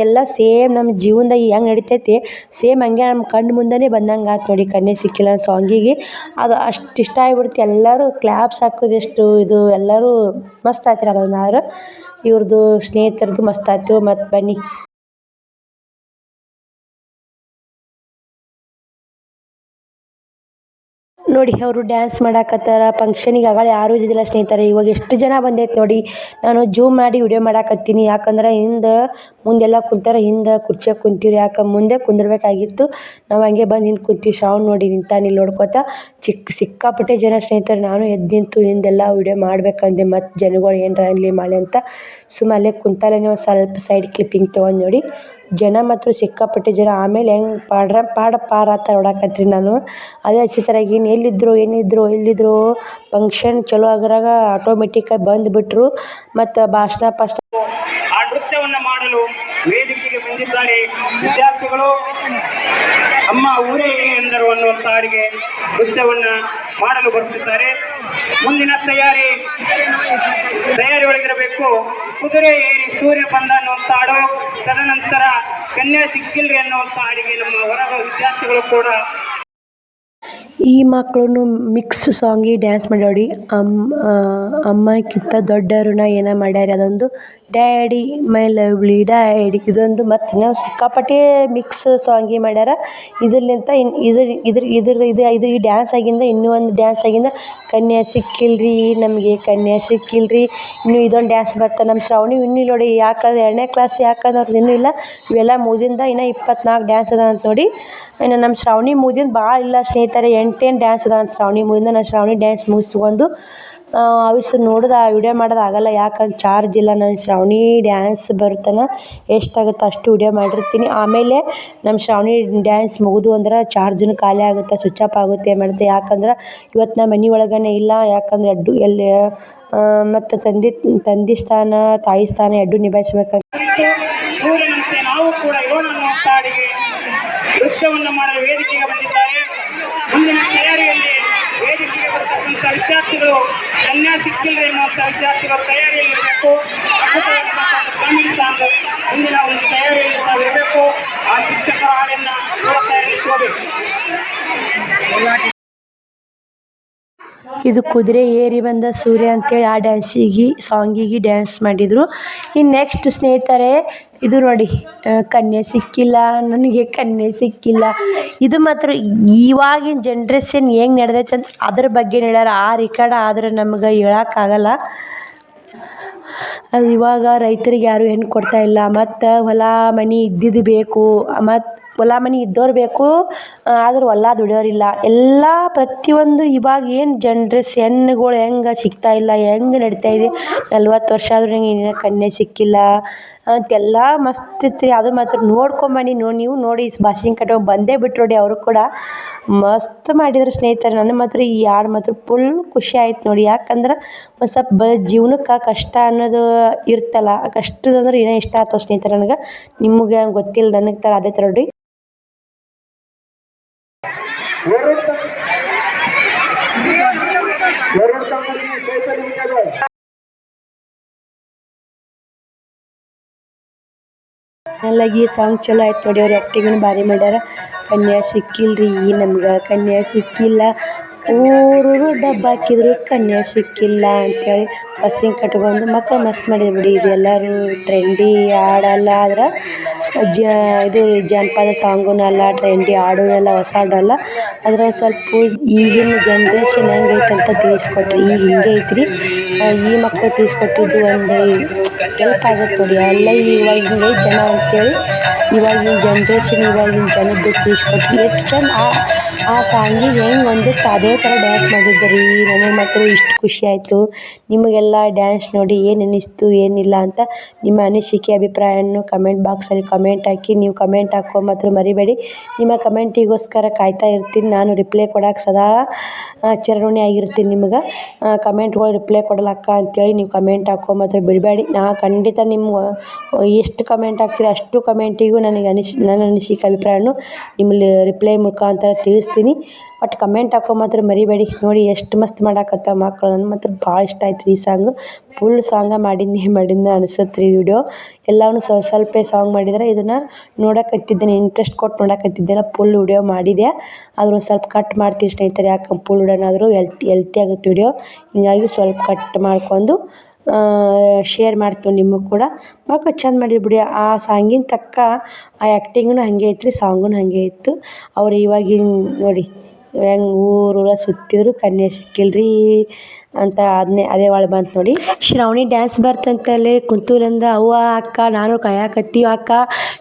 ಎಲ್ಲ ಸೇಮ್ ನಮ್ಮ ಜೀವನ್ದಾಗ ಹೆಂಗೆ ನಡಿತೈತಿ, ಸೇಮ್ ಹಂಗೆ ನಮ್ಮ ಕಣ್ಣು ಮುಂದೆ ಬಂದಂಗೆ ಆಯ್ತು ನೋಡಿ ಕನ್ಯೆ ಸಿಕ್ಕಿಲ್ಲ ಸಾಂಗಿಗೆ ಅದು ಅಷ್ಟು ಇಷ್ಟ ಆಗ್ಬಿಡ್ತು. ಎಲ್ಲರೂ ಕ್ಲ್ಯಾಪ್ಸ್ ಹಾಕೋದು ಎಷ್ಟು ಇದು, ಎಲ್ಲರೂ ಮಸ್ತ್ ಆಯ್ತು ರೀ ಅದೊಂದು ಆದ್ರೆ. ಇವ್ರದ್ದು ಸ್ನೇಹಿತರದ್ದು ಮಸ್ತ್ ಆಯ್ತು. ಮತ್ತು ಬನ್ನಿ. ನೋಡಿ ಅವರು ಡ್ಯಾನ್ಸ್ ಮಾಡಾಕತ್ತಾರ ಫಂಕ್ಷನಿಗೆ ಆಗಳ ಯಾರೂ ಇದ್ದಿದ್ದಿಲ್ಲ ಸ್ನೇಹಿತರೆ. ಇವಾಗ ಎಷ್ಟು ಜನ ಬಂದೈತೆ ನೋಡಿ, ನಾನು ಜೂಮ್ ಮಾಡಿ ವಿಡಿಯೋ ಮಾಡಾಕತ್ತೀನಿ. ಯಾಕಂದ್ರೆ ಹಿಂದೆ ಮುಂದೆಲ್ಲ ಕುಂತಾರ, ಹಿಂದೆ ಕುರ್ಚಿಯಾಗ ಕುಂತೀವ್ರಿ. ಯಾಕೆ ಮುಂದೆ ಕುಂದಿರ್ಬೇಕಾಗಿತ್ತು. ನಾವು ಹಂಗೆ ಬಂದು ಹಿಂದೆ ಕುಂತೀವಿ. ಶಾವ್ ನೋಡಿ ನಿಂತ ಇಲ್ಲಿ ನೋಡ್ಕೊತ ಚಿಕ್ಕ ಸಿಕ್ಕಾಪಟ್ಟೆ ಜನ ಸ್ನೇಹಿತರೆ. ನಾನು ಎದ್ದು ನಿಂತು ಹಿಂದೆಲ್ಲ ವಿಡಿಯೋ ಮಾಡ್ಬೇಕಂದೆ. ಮತ್ತು ಜನಗಳು ಏನರ ಅನ್ನಲಿ ಮಾಡಲಿ ಅಂತ ಸುಮ್ಮ ಅಲ್ಲೇ ಕುಂತಲ್ಲೇ ಒಂದು ಸ್ವಲ್ಪ ಸೈಡ್ ಕ್ಲಿಪ್ಪಿಂಗ್ ತೊಗೊಂಡು ನೋಡಿ. ಜನ ಮಾತ್ರ ಸಿಕ್ಕಾಪಟ್ಟೆ ಜನ ಆಮೇಲೆ ಹೆಂಗೆ ಪಾಡ್ರ, ಪಾಡ ಪಾರಾತ ನೋಡಾಕತ್ರಿ ನಾನು. ಅದೇ ಹಚ್ಚಿತರಾಗಿ ಇನ್ನು ಎಲ್ಲಿದ್ರು, ಏನಿದ್ರು, ಎಲ್ಲಿದ್ರು? ಫಂಕ್ಷನ್ ಚಲೋ ಆದ್ರಾಗ ಆಟೋಮೆಟಿಕ್ಕಾಗಿ ಬಂದುಬಿಟ್ರು. ಮತ್ತು ಭಾಷಣ ಪಾಷಣ ಆ ನೃತ್ಯವನ್ನು ಮಾಡಲು ವೇದಿಕೆಗೆ ಬಂದಿದ್ದಾರೆ ವಿದ್ಯಾರ್ಥಿಗಳು. ಅಮ್ಮ ಊರೇ ಎಂದರು ಅನ್ನುವಂಥ ಹಾಡಿಗೆ ನೃತ್ಯವನ್ನ ಮಾಡಲು ಬರುತ್ತಿದ್ದಾರೆ ಮುಂದಿನ ತಯಾರಿ. ಒಳಗಿರಬೇಕು ಕುದುರೆ ಏರಿ ಸೂರ್ಯ ಬಂದ ಅನ್ನುವಂಥ ಹಾಡು, ತದನಂತರ ಕನ್ಯಾ ಸಿಕ್ಕಿಲ್ರಿ ಅನ್ನುವಂಥ ಹಾಡಿಗೆ ನಮ್ಮ ಹೊರಗ ವಿದ್ಯಾರ್ಥಿಗಳು ಕೂಡ ಈ ಮಕ್ಕಳು ಮಿಕ್ಸ್ ಸಾಂಗಿ ಡ್ಯಾನ್ಸ್ ಮಾಡ್ಯಾಡಿ ಅಮ್ಮ ಅಮ್ಮಕ್ಕಿಂತ ದೊಡ್ಡವ್ರನ್ನ ಏನ ಮಾಡ್ಯಾರ, ಅದೊಂದು ಡ್ಯಾಡಿ ಮೈ ಲವ್ಲಿ ಡ್ಯಾಡಿ ಇದೊಂದು ಮತ್ತು ನಾವು ಸಿಕ್ಕಾಪಟ್ಟೆ ಮಿಕ್ಸ್ ಸಾಂಗಿ ಮಾಡ್ಯಾರ. ಇದರ್ಲಿಂತ ಇನ್ನು ಇದ್ರ ಇದ್ರ ಇದ್ರ, ಇದು ಇದು ಈ ಡ್ಯಾನ್ಸ್ ಆಗಿಂದ ಇನ್ನೂ ಒಂದು ಡ್ಯಾನ್ಸ್ ಆಗಿಂದ ಕನ್ಯಾ ಸಿಕ್ಕಿಲ್ರಿ, ನಮಗೆ ಕನ್ಯಾ ಸಿಕ್ಕಿಲ್ರಿ ಇನ್ನು ಇದೊಂದು ಡ್ಯಾನ್ಸ್ ಬರ್ತದೆ ನಮ್ಮ ಶ್ರಾವಣಿ. ಇನ್ನೂ ಇಲ್ಲ ನೋಡಿ, ಯಾಕಂದ್ರೆ ಎರಡನೇ ಕ್ಲಾಸ್ ಯಾಕಂದ್ರೆ ಇನ್ನೂ ಇಲ್ಲ. ಇವೆಲ್ಲ ಮುಗಿದಿಂದ ಇನ್ನೂ ಇಪ್ಪತ್ನಾಲ್ಕು ಡ್ಯಾನ್ಸ್ ಅದ ಅಂತ ನೋಡಿ. ಇನ್ನು ನಮ್ಮ ಶ್ರಾವಣಿ ಮೂದಿಂದ ಭಾಳ ಇಲ್ಲ ಸ್ನೇಹಿತರೆ ಎಂಟೇನು ಡ್ಯಾನ್ಸ್ ಅದ ಅಂತ ಶ್ರಾವಣಿ ಮುಂದೆ ನಾನು ಶ್ರಾವಣಿ ಡ್ಯಾನ್ಸ್ ಮುಗಿಸ್ಕೊಂಡು ಅವಿಷ್ಟು ನೋಡಿದ ವಿಡಿಯೋ ಮಾಡೋದು ಆಗೋಲ್ಲ ಯಾಕಂದ್ರೆ ಚಾರ್ಜ್ ಇಲ್ಲ ನಾನು ಶ್ರಾವಣಿ ಡ್ಯಾನ್ಸ್ ಬರ್ತನ, ಎಷ್ಟಾಗುತ್ತೆ ಅಷ್ಟು ವಿಡಿಯೋ ಮಾಡಿರ್ತೀನಿ. ಆಮೇಲೆ ನಮ್ಮ ಶ್ರಾವಣಿ ಡ್ಯಾನ್ಸ್ ಮುಗಿದು ಅಂದ್ರೆ ಚಾರ್ಜನ್ನು ಖಾಲಿ ಆಗುತ್ತೆ ಸ್ವಿಚ್ ಆಫ್ ಆಗುತ್ತೆ ಮಾಡುತ್ತೆ ಯಾಕಂದ್ರೆ ಇವತ್ತು ನಮ್ಮ ಮನೆ ಒಳಗೇ ಇಲ್ಲ, ಯಾಕಂದ್ರೆ ಅಡ್ಡು ಎಲ್ಲಿ ಮತ್ತು ತಂದೆ ತಂದೆ ಸ್ಥಾನ, ತಾಯಿ ಸ್ಥಾನ ಎಡ್ಡು ನಿಭಾಯಿಸ್ಬೇಕಂತ ನಾವು ಕೂಡ ಮಾಡಲು ವೇದಿಕೆಗೆ ಬಂದಿದ್ದಾರೆ ಮುಂದಿನ ತಯಾರಿಯಲ್ಲಿ ವೇದಿಕೆಗೆ ಬರ್ತಕ್ಕಂಥ ವಿದ್ಯಾರ್ಥಿಗಳು ಕನ್ಯಾ ಸಿಕ್ಕಿಲ್ಲ ಎನ್ನುವಂಥ ವಿದ್ಯಾರ್ಥಿಗಳು ತಯಾರಿಯಲ್ಲಿರಬೇಕು ಕಾಮಿಡಿ ಸಾಂಗ್ ಮುಂದಿನ ಒಂದು ತಯಾರಿಯಲ್ಲಿ ನಾವು ಇರಬೇಕು ಆ ಶಿಕ್ಷಕರ ಹಾಡನ್ನು ಕೂಡ ತಯಾರಿಸಿಕೋಬೇಕು ಇದು ಕುದುರೆ ಏರಿ ಬಂದ ಸೂರ್ಯ ಅಂತೇಳಿ ಆ ಡ್ಯಾನ್ಸಿಗೆ ಸಾಂಗಿಗೆ ಡ್ಯಾನ್ಸ್ ಮಾಡಿದರು. ಇನ್ನು ನೆಕ್ಸ್ಟ್ ಸ್ನೇಹಿತರೆ, ಇದು ನೋಡಿ ಕನ್ಯೆ ಸಿಕ್ಕಿಲ್ಲ, ನನಗೆ ಕನ್ಯೆ ಸಿಕ್ಕಿಲ್ಲ. ಇದು ಮಾತ್ರ ಇವಾಗಿನ ಜನ್ರೇಷನ್ ಹೆಂಗೆ ನಡೆದೈತೆ ಅಂತ ಅದ್ರ ಬಗ್ಗೆ ಹೇಳ್ಯಾರ. ಆ ರೆಕಾರ್ಡ್ ಆದ್ರೆ ನಮ್ಗೆ ಹೇಳೋಕ್ಕಾಗಲ್ಲ. ಇವಾಗ ರೈತರಿಗೆ ಯಾರೂ ಹೆಣ್ಣು ಕೊಡ್ತಾ ಇಲ್ಲ. ಮತ್ತು ಹೊಲ ಮನೆ ಇದ್ದಿದ್ದು ಬೇಕು. ಮತ್ತು ಹೊಲ ಮನೆ ಇದ್ದೋರು ಬೇಕು. ಆದ್ರೆ ಹೊಲ ದುಡಿಯೋರಿಲ್ಲ. ಎಲ್ಲ ಪ್ರತಿಯೊಂದು ಇವಾಗ ಏನು ಜನ್ರೇಷನ್ಗಳು ಹೆಣ್ಣುಗಳು ಹೆಂಗೆ ಸಿಗ್ತಾ ಇಲ್ಲ, ಹೆಂಗೆ ನಡಿತಾಯಿದೆ ನಲ್ವತ್ತು ವರ್ಷ ಆದ್ರೂ ನಂಗೆ ಇನ್ನೂ ಕನ್ಯೆ ಸಿಕ್ಕಿಲ್ಲ. ಅಂತೆಲ್ಲ ಮಸ್ತ್ ಇತ್ತು ಅದು ಮಾತ್ರ ನೋಡ್ಕೊಂಬನ್ನಿ ನೋಡಿ ನೀವು ನೋಡಿ ಬಾಸಿಂಗ್ ಕಟ್ಟೋ ಬಂದೇ ಬಿಟ್ರಿ ನೋಡಿ ಅವರು ಕೂಡ. ಮಸ್ತ್ ಮಾಡಿದ್ರು ಸ್ನೇಹಿತರೆ. ನನ್ನ ಮಾತ್ರ ಈ ಹಾಡ್ ಮಾತ್ರ ಫುಲ್ ಖುಷಿ ಆಯ್ತು ನೋಡಿ. ಯಾಕಂದ್ರೆ ಒಂದು ಸ್ವಲ್ಪ ಬ ಜೀವನಕ್ಕೆ ಕಷ್ಟ ಅನ್ನೋದು ಇರ್ತಲ್ಲ. ಆ ಕಷ್ಟದಂದ್ರೆ ಏನೋ ಇಷ್ಟ ಆಗ್ತವೆ ಸ್ನೇಹಿತರೆ ನನಗೆ. ನಿಮಗೆ ಗೊತ್ತಿಲ್ಲ. ನನಗೆ ಥರ ಅದೇ ಥರ ನೋಡಿ. ಈ ಸಾಂಗ್ ಚಲೋ ಆಯ್ತು ನೋಡಿ ಅವ್ರ ಆ್ಯಕ್ಟಿಂಗನ್ನು ಭಾರಿ ಮಾಡ್ಯಾರ. ಕನ್ಯಾ ಸಿಕ್ಕಿಲ್ರಿ ನಮ್ಗೆ. ಕನ್ಯಾ ಸಿಕ್ಕಿಲ್ಲ. ಊರೂರು ಡಬ್ಬ ಹಾಕಿದ್ರು ಕನ್ಯಾ ಸಿಕ್ಕಿಲ್ಲ ಅಂತೇಳಿ ಬಸ್ಸಿಂಗ್ ಕಟ್ಕೊಂಡು ಮಕ್ಕಳು ಮಸ್ತ್ ಮಾಡಿದ್ರು ಬಿಡಿ ಇದು ಎಲ್ಲರೂ ಟ್ರೆಂಡಿ ಹಾಡಲ್ಲ ಆದ್ರೆ ಜ, ಇದು ಜಾನಪದ ಸಾಂಗುನಲ್ಲ ಟ್ರೆಂಡಿ ಹಾಡು ಅಲ್ಲ ಹೊಸ ಹಾಡು ಅಲ್ಲ ಆದ್ರೆ ಸ್ವಲ್ಪ ಈಗಿನ ಜನ್ರೇಷನ್ ಹೆಂಗೈತೆ ಅಂತ ತಿಳಿಸ್ಕೊಟ್ರಿ, ಈಗ ಹಿಂಗೆ ಐತ್ರಿ. ಈ ಮಕ್ಕಳು ತಿಳಿಸ್ಕೊಟ್ಟಿದ್ದು ಒಂದು ಕೆಲಸ ಆಗುತ್ತೆ ನೋಡಿ ಎಲ್ಲ ಇವಾಗ ಹಿಂಗೈತೆ ಜನ ಅಂತೇಳಿ, ಇವಾಗಿನ ಜನ್ರೇಷನ್ ಇವಾಗಿನ ಜನದ್ದು ತಿಳಿಸ್ಕೊಟ್ರಿ. ಎಷ್ಟು ಚಂದ ಆ ಸಾಂಗಿಗೆ ಹೆಂಗೆ ಹೊಂದುತ್ತೆ ಅದೇ ಥರ ಡ್ಯಾನ್ಸ್ ಮಾಡಿದ್ದು ರೀ ನನಗೆ ಮಾತ್ರ ಇಷ್ಟು ಖುಷಿ ಆಯಿತು. ನಿಮಗೆಲ್ಲ ಡ್ಯಾನ್ಸ್ ನೋಡಿ ಏನು ಅನ್ನಿಸ್ತು ಏನಿಲ್ಲ ಅಂತ ನಿಮ್ಮ ಅನಿಸಿಕೆ, ಅಭಿಪ್ರಾಯವನ್ನು ಕಮೆಂಟ್ ಬಾಕ್ಸಲ್ಲಿ ಕಮೆಂಟ್ ಹಾಕಿ. ನೀವು ಕಮೆಂಟ್ ಹಾಕೋ ಮಾತ್ರ ಮರಿಬೇಡಿ. ನಿಮ್ಮ ಕಮೆಂಟಿಗೋಸ್ಕರ ಕಾಯ್ತಾ ಇರ್ತೀನಿ. ನಾನು ರಿಪ್ಲೈ ಕೊಡಕ್ಕೆ ಸದಾ ಚರಣೆ ಆಗಿರ್ತೀನಿ ನಿಮ್ಗೆ. ಕಮೆಂಟ್ಗಳು ರಿಪ್ಲೈ ಕೊಡಲ್ಲ ಅಕ್ಕ ಅಂತೇಳಿ ನೀವು ಕಮೆಂಟ್ ಹಾಕೋ ಮಾತ್ರ ಬಿಡಬೇಡಿ. ನಾ ಖಂಡಿತ ನಿಮ್ಮ, ಎಷ್ಟು ಕಮೆಂಟ್ ಹಾಕ್ತೀರಿ ಅಷ್ಟು ಕಮೆಂಟಿಗೂ ನನಗೆ ಅನಿಸ್, ನನ್ನ ಅನಿಸಿಕೆ, ಅಭಿಪ್ರಾಯವನ್ನು ನಿಮ್ಮಲ್ಲಿ ರಿಪ್ಲೈ ಮುಖಾಂತರ ತಿಳಿಸ್ತೀನಿ. ಬಟ್ ಕಮೆಂಟ್ ಹಾಕೋ ಮಾತ್ರ ಮರಿಬೇಡಿ. ನೋಡಿ ಎಷ್ಟು ಮಸ್ತ್ ಮಾಡಾಕತ್ತ ಮಕ್ಕಳು ನನ್ನ ಮಾತ್ರ ಭಾಳ ಇಷ್ಟ ಆಯ್ತು ರೀ ಸಾಂಗು ಫುಲ್ ಸಾಂಗ ಮಾಡಿದ್ನಿ, ಮಾಡಿದ್ನ ಅನಿಸುತ್ತೆ ರೀ ವಿಡಿಯೋ ಎಲ್ಲವೂ ಸ್ವಲ್ಪ ಸ್ವಲ್ಪ ಸಾಂಗ್ ಮಾಡಿದ್ರೆ ಇದನ್ನು ನೋಡೋಕತ್ತಿದ್ದೇನೆ ಇಂಟ್ರೆಸ್ಟ್ ಕೊಟ್ಟು ನೋಡೋಕತ್ತಿದ್ದೆಲ್ಲ ಫುಲ್ ವಿಡಿಯೋ ಮಾಡಿದೆ ಆದರೂ ಸ್ವಲ್ಪ ಕಟ್ ಮಾಡ್ತೀನಿ ಸ್ನೇಹಿತರೆ ಯಾಕೆ ಫುಲ್ ವಿಡಿಯೋನಾದರೂ ಎಲ್ತಿ ಎಲ್ತಿ ಆಗುತ್ತೆ ವಿಡಿಯೋ ಹೀಗಾಗಿ ಸ್ವಲ್ಪ ಕಟ್ ಮಾಡ್ಕೊಂಡು ಶೇರ್ ಮಾಡ್ತೀನಿ ನಿಮಗೆ ಕೂಡ. ಮಕ್ಕ ಚಂದ ಮಾಡಿದ್ರು ಬಿಡಿ, ಆ ಸಾಂಗಿನ ತಕ್ಕ ಆ ಆ್ಯಕ್ಟಿಂಗ್ನು ಹಾಗೆ ಐತ್ರಿ ಸಾಂಗುನು ಹಾಗೆ ಇತ್ತು. ಅವ್ರು ಇವಾಗಿನ ನೋಡಿ, ಹೆಂಗೆ ಊರೂರ ಸುತ್ತಿದ್ರು, ಕನ್ಯೆ ಸಿಕ್ಕಿಲ್ರಿ ಅಂತ ಅದನ್ನೇ ಅದೇ ಒಳಗೆ ಬಂತು ನೋಡಿ. ಶ್ರಾವಣಿ ಡ್ಯಾನ್ಸ್ ಬರ್ತಂತಲೇ ಕುಂತೂರಿಂದ, ಅವ್ವ, ಅಕ್ಕ, ನಾನು ಕಾಯಕತ್ತೀವಿ ಅಕ್ಕ.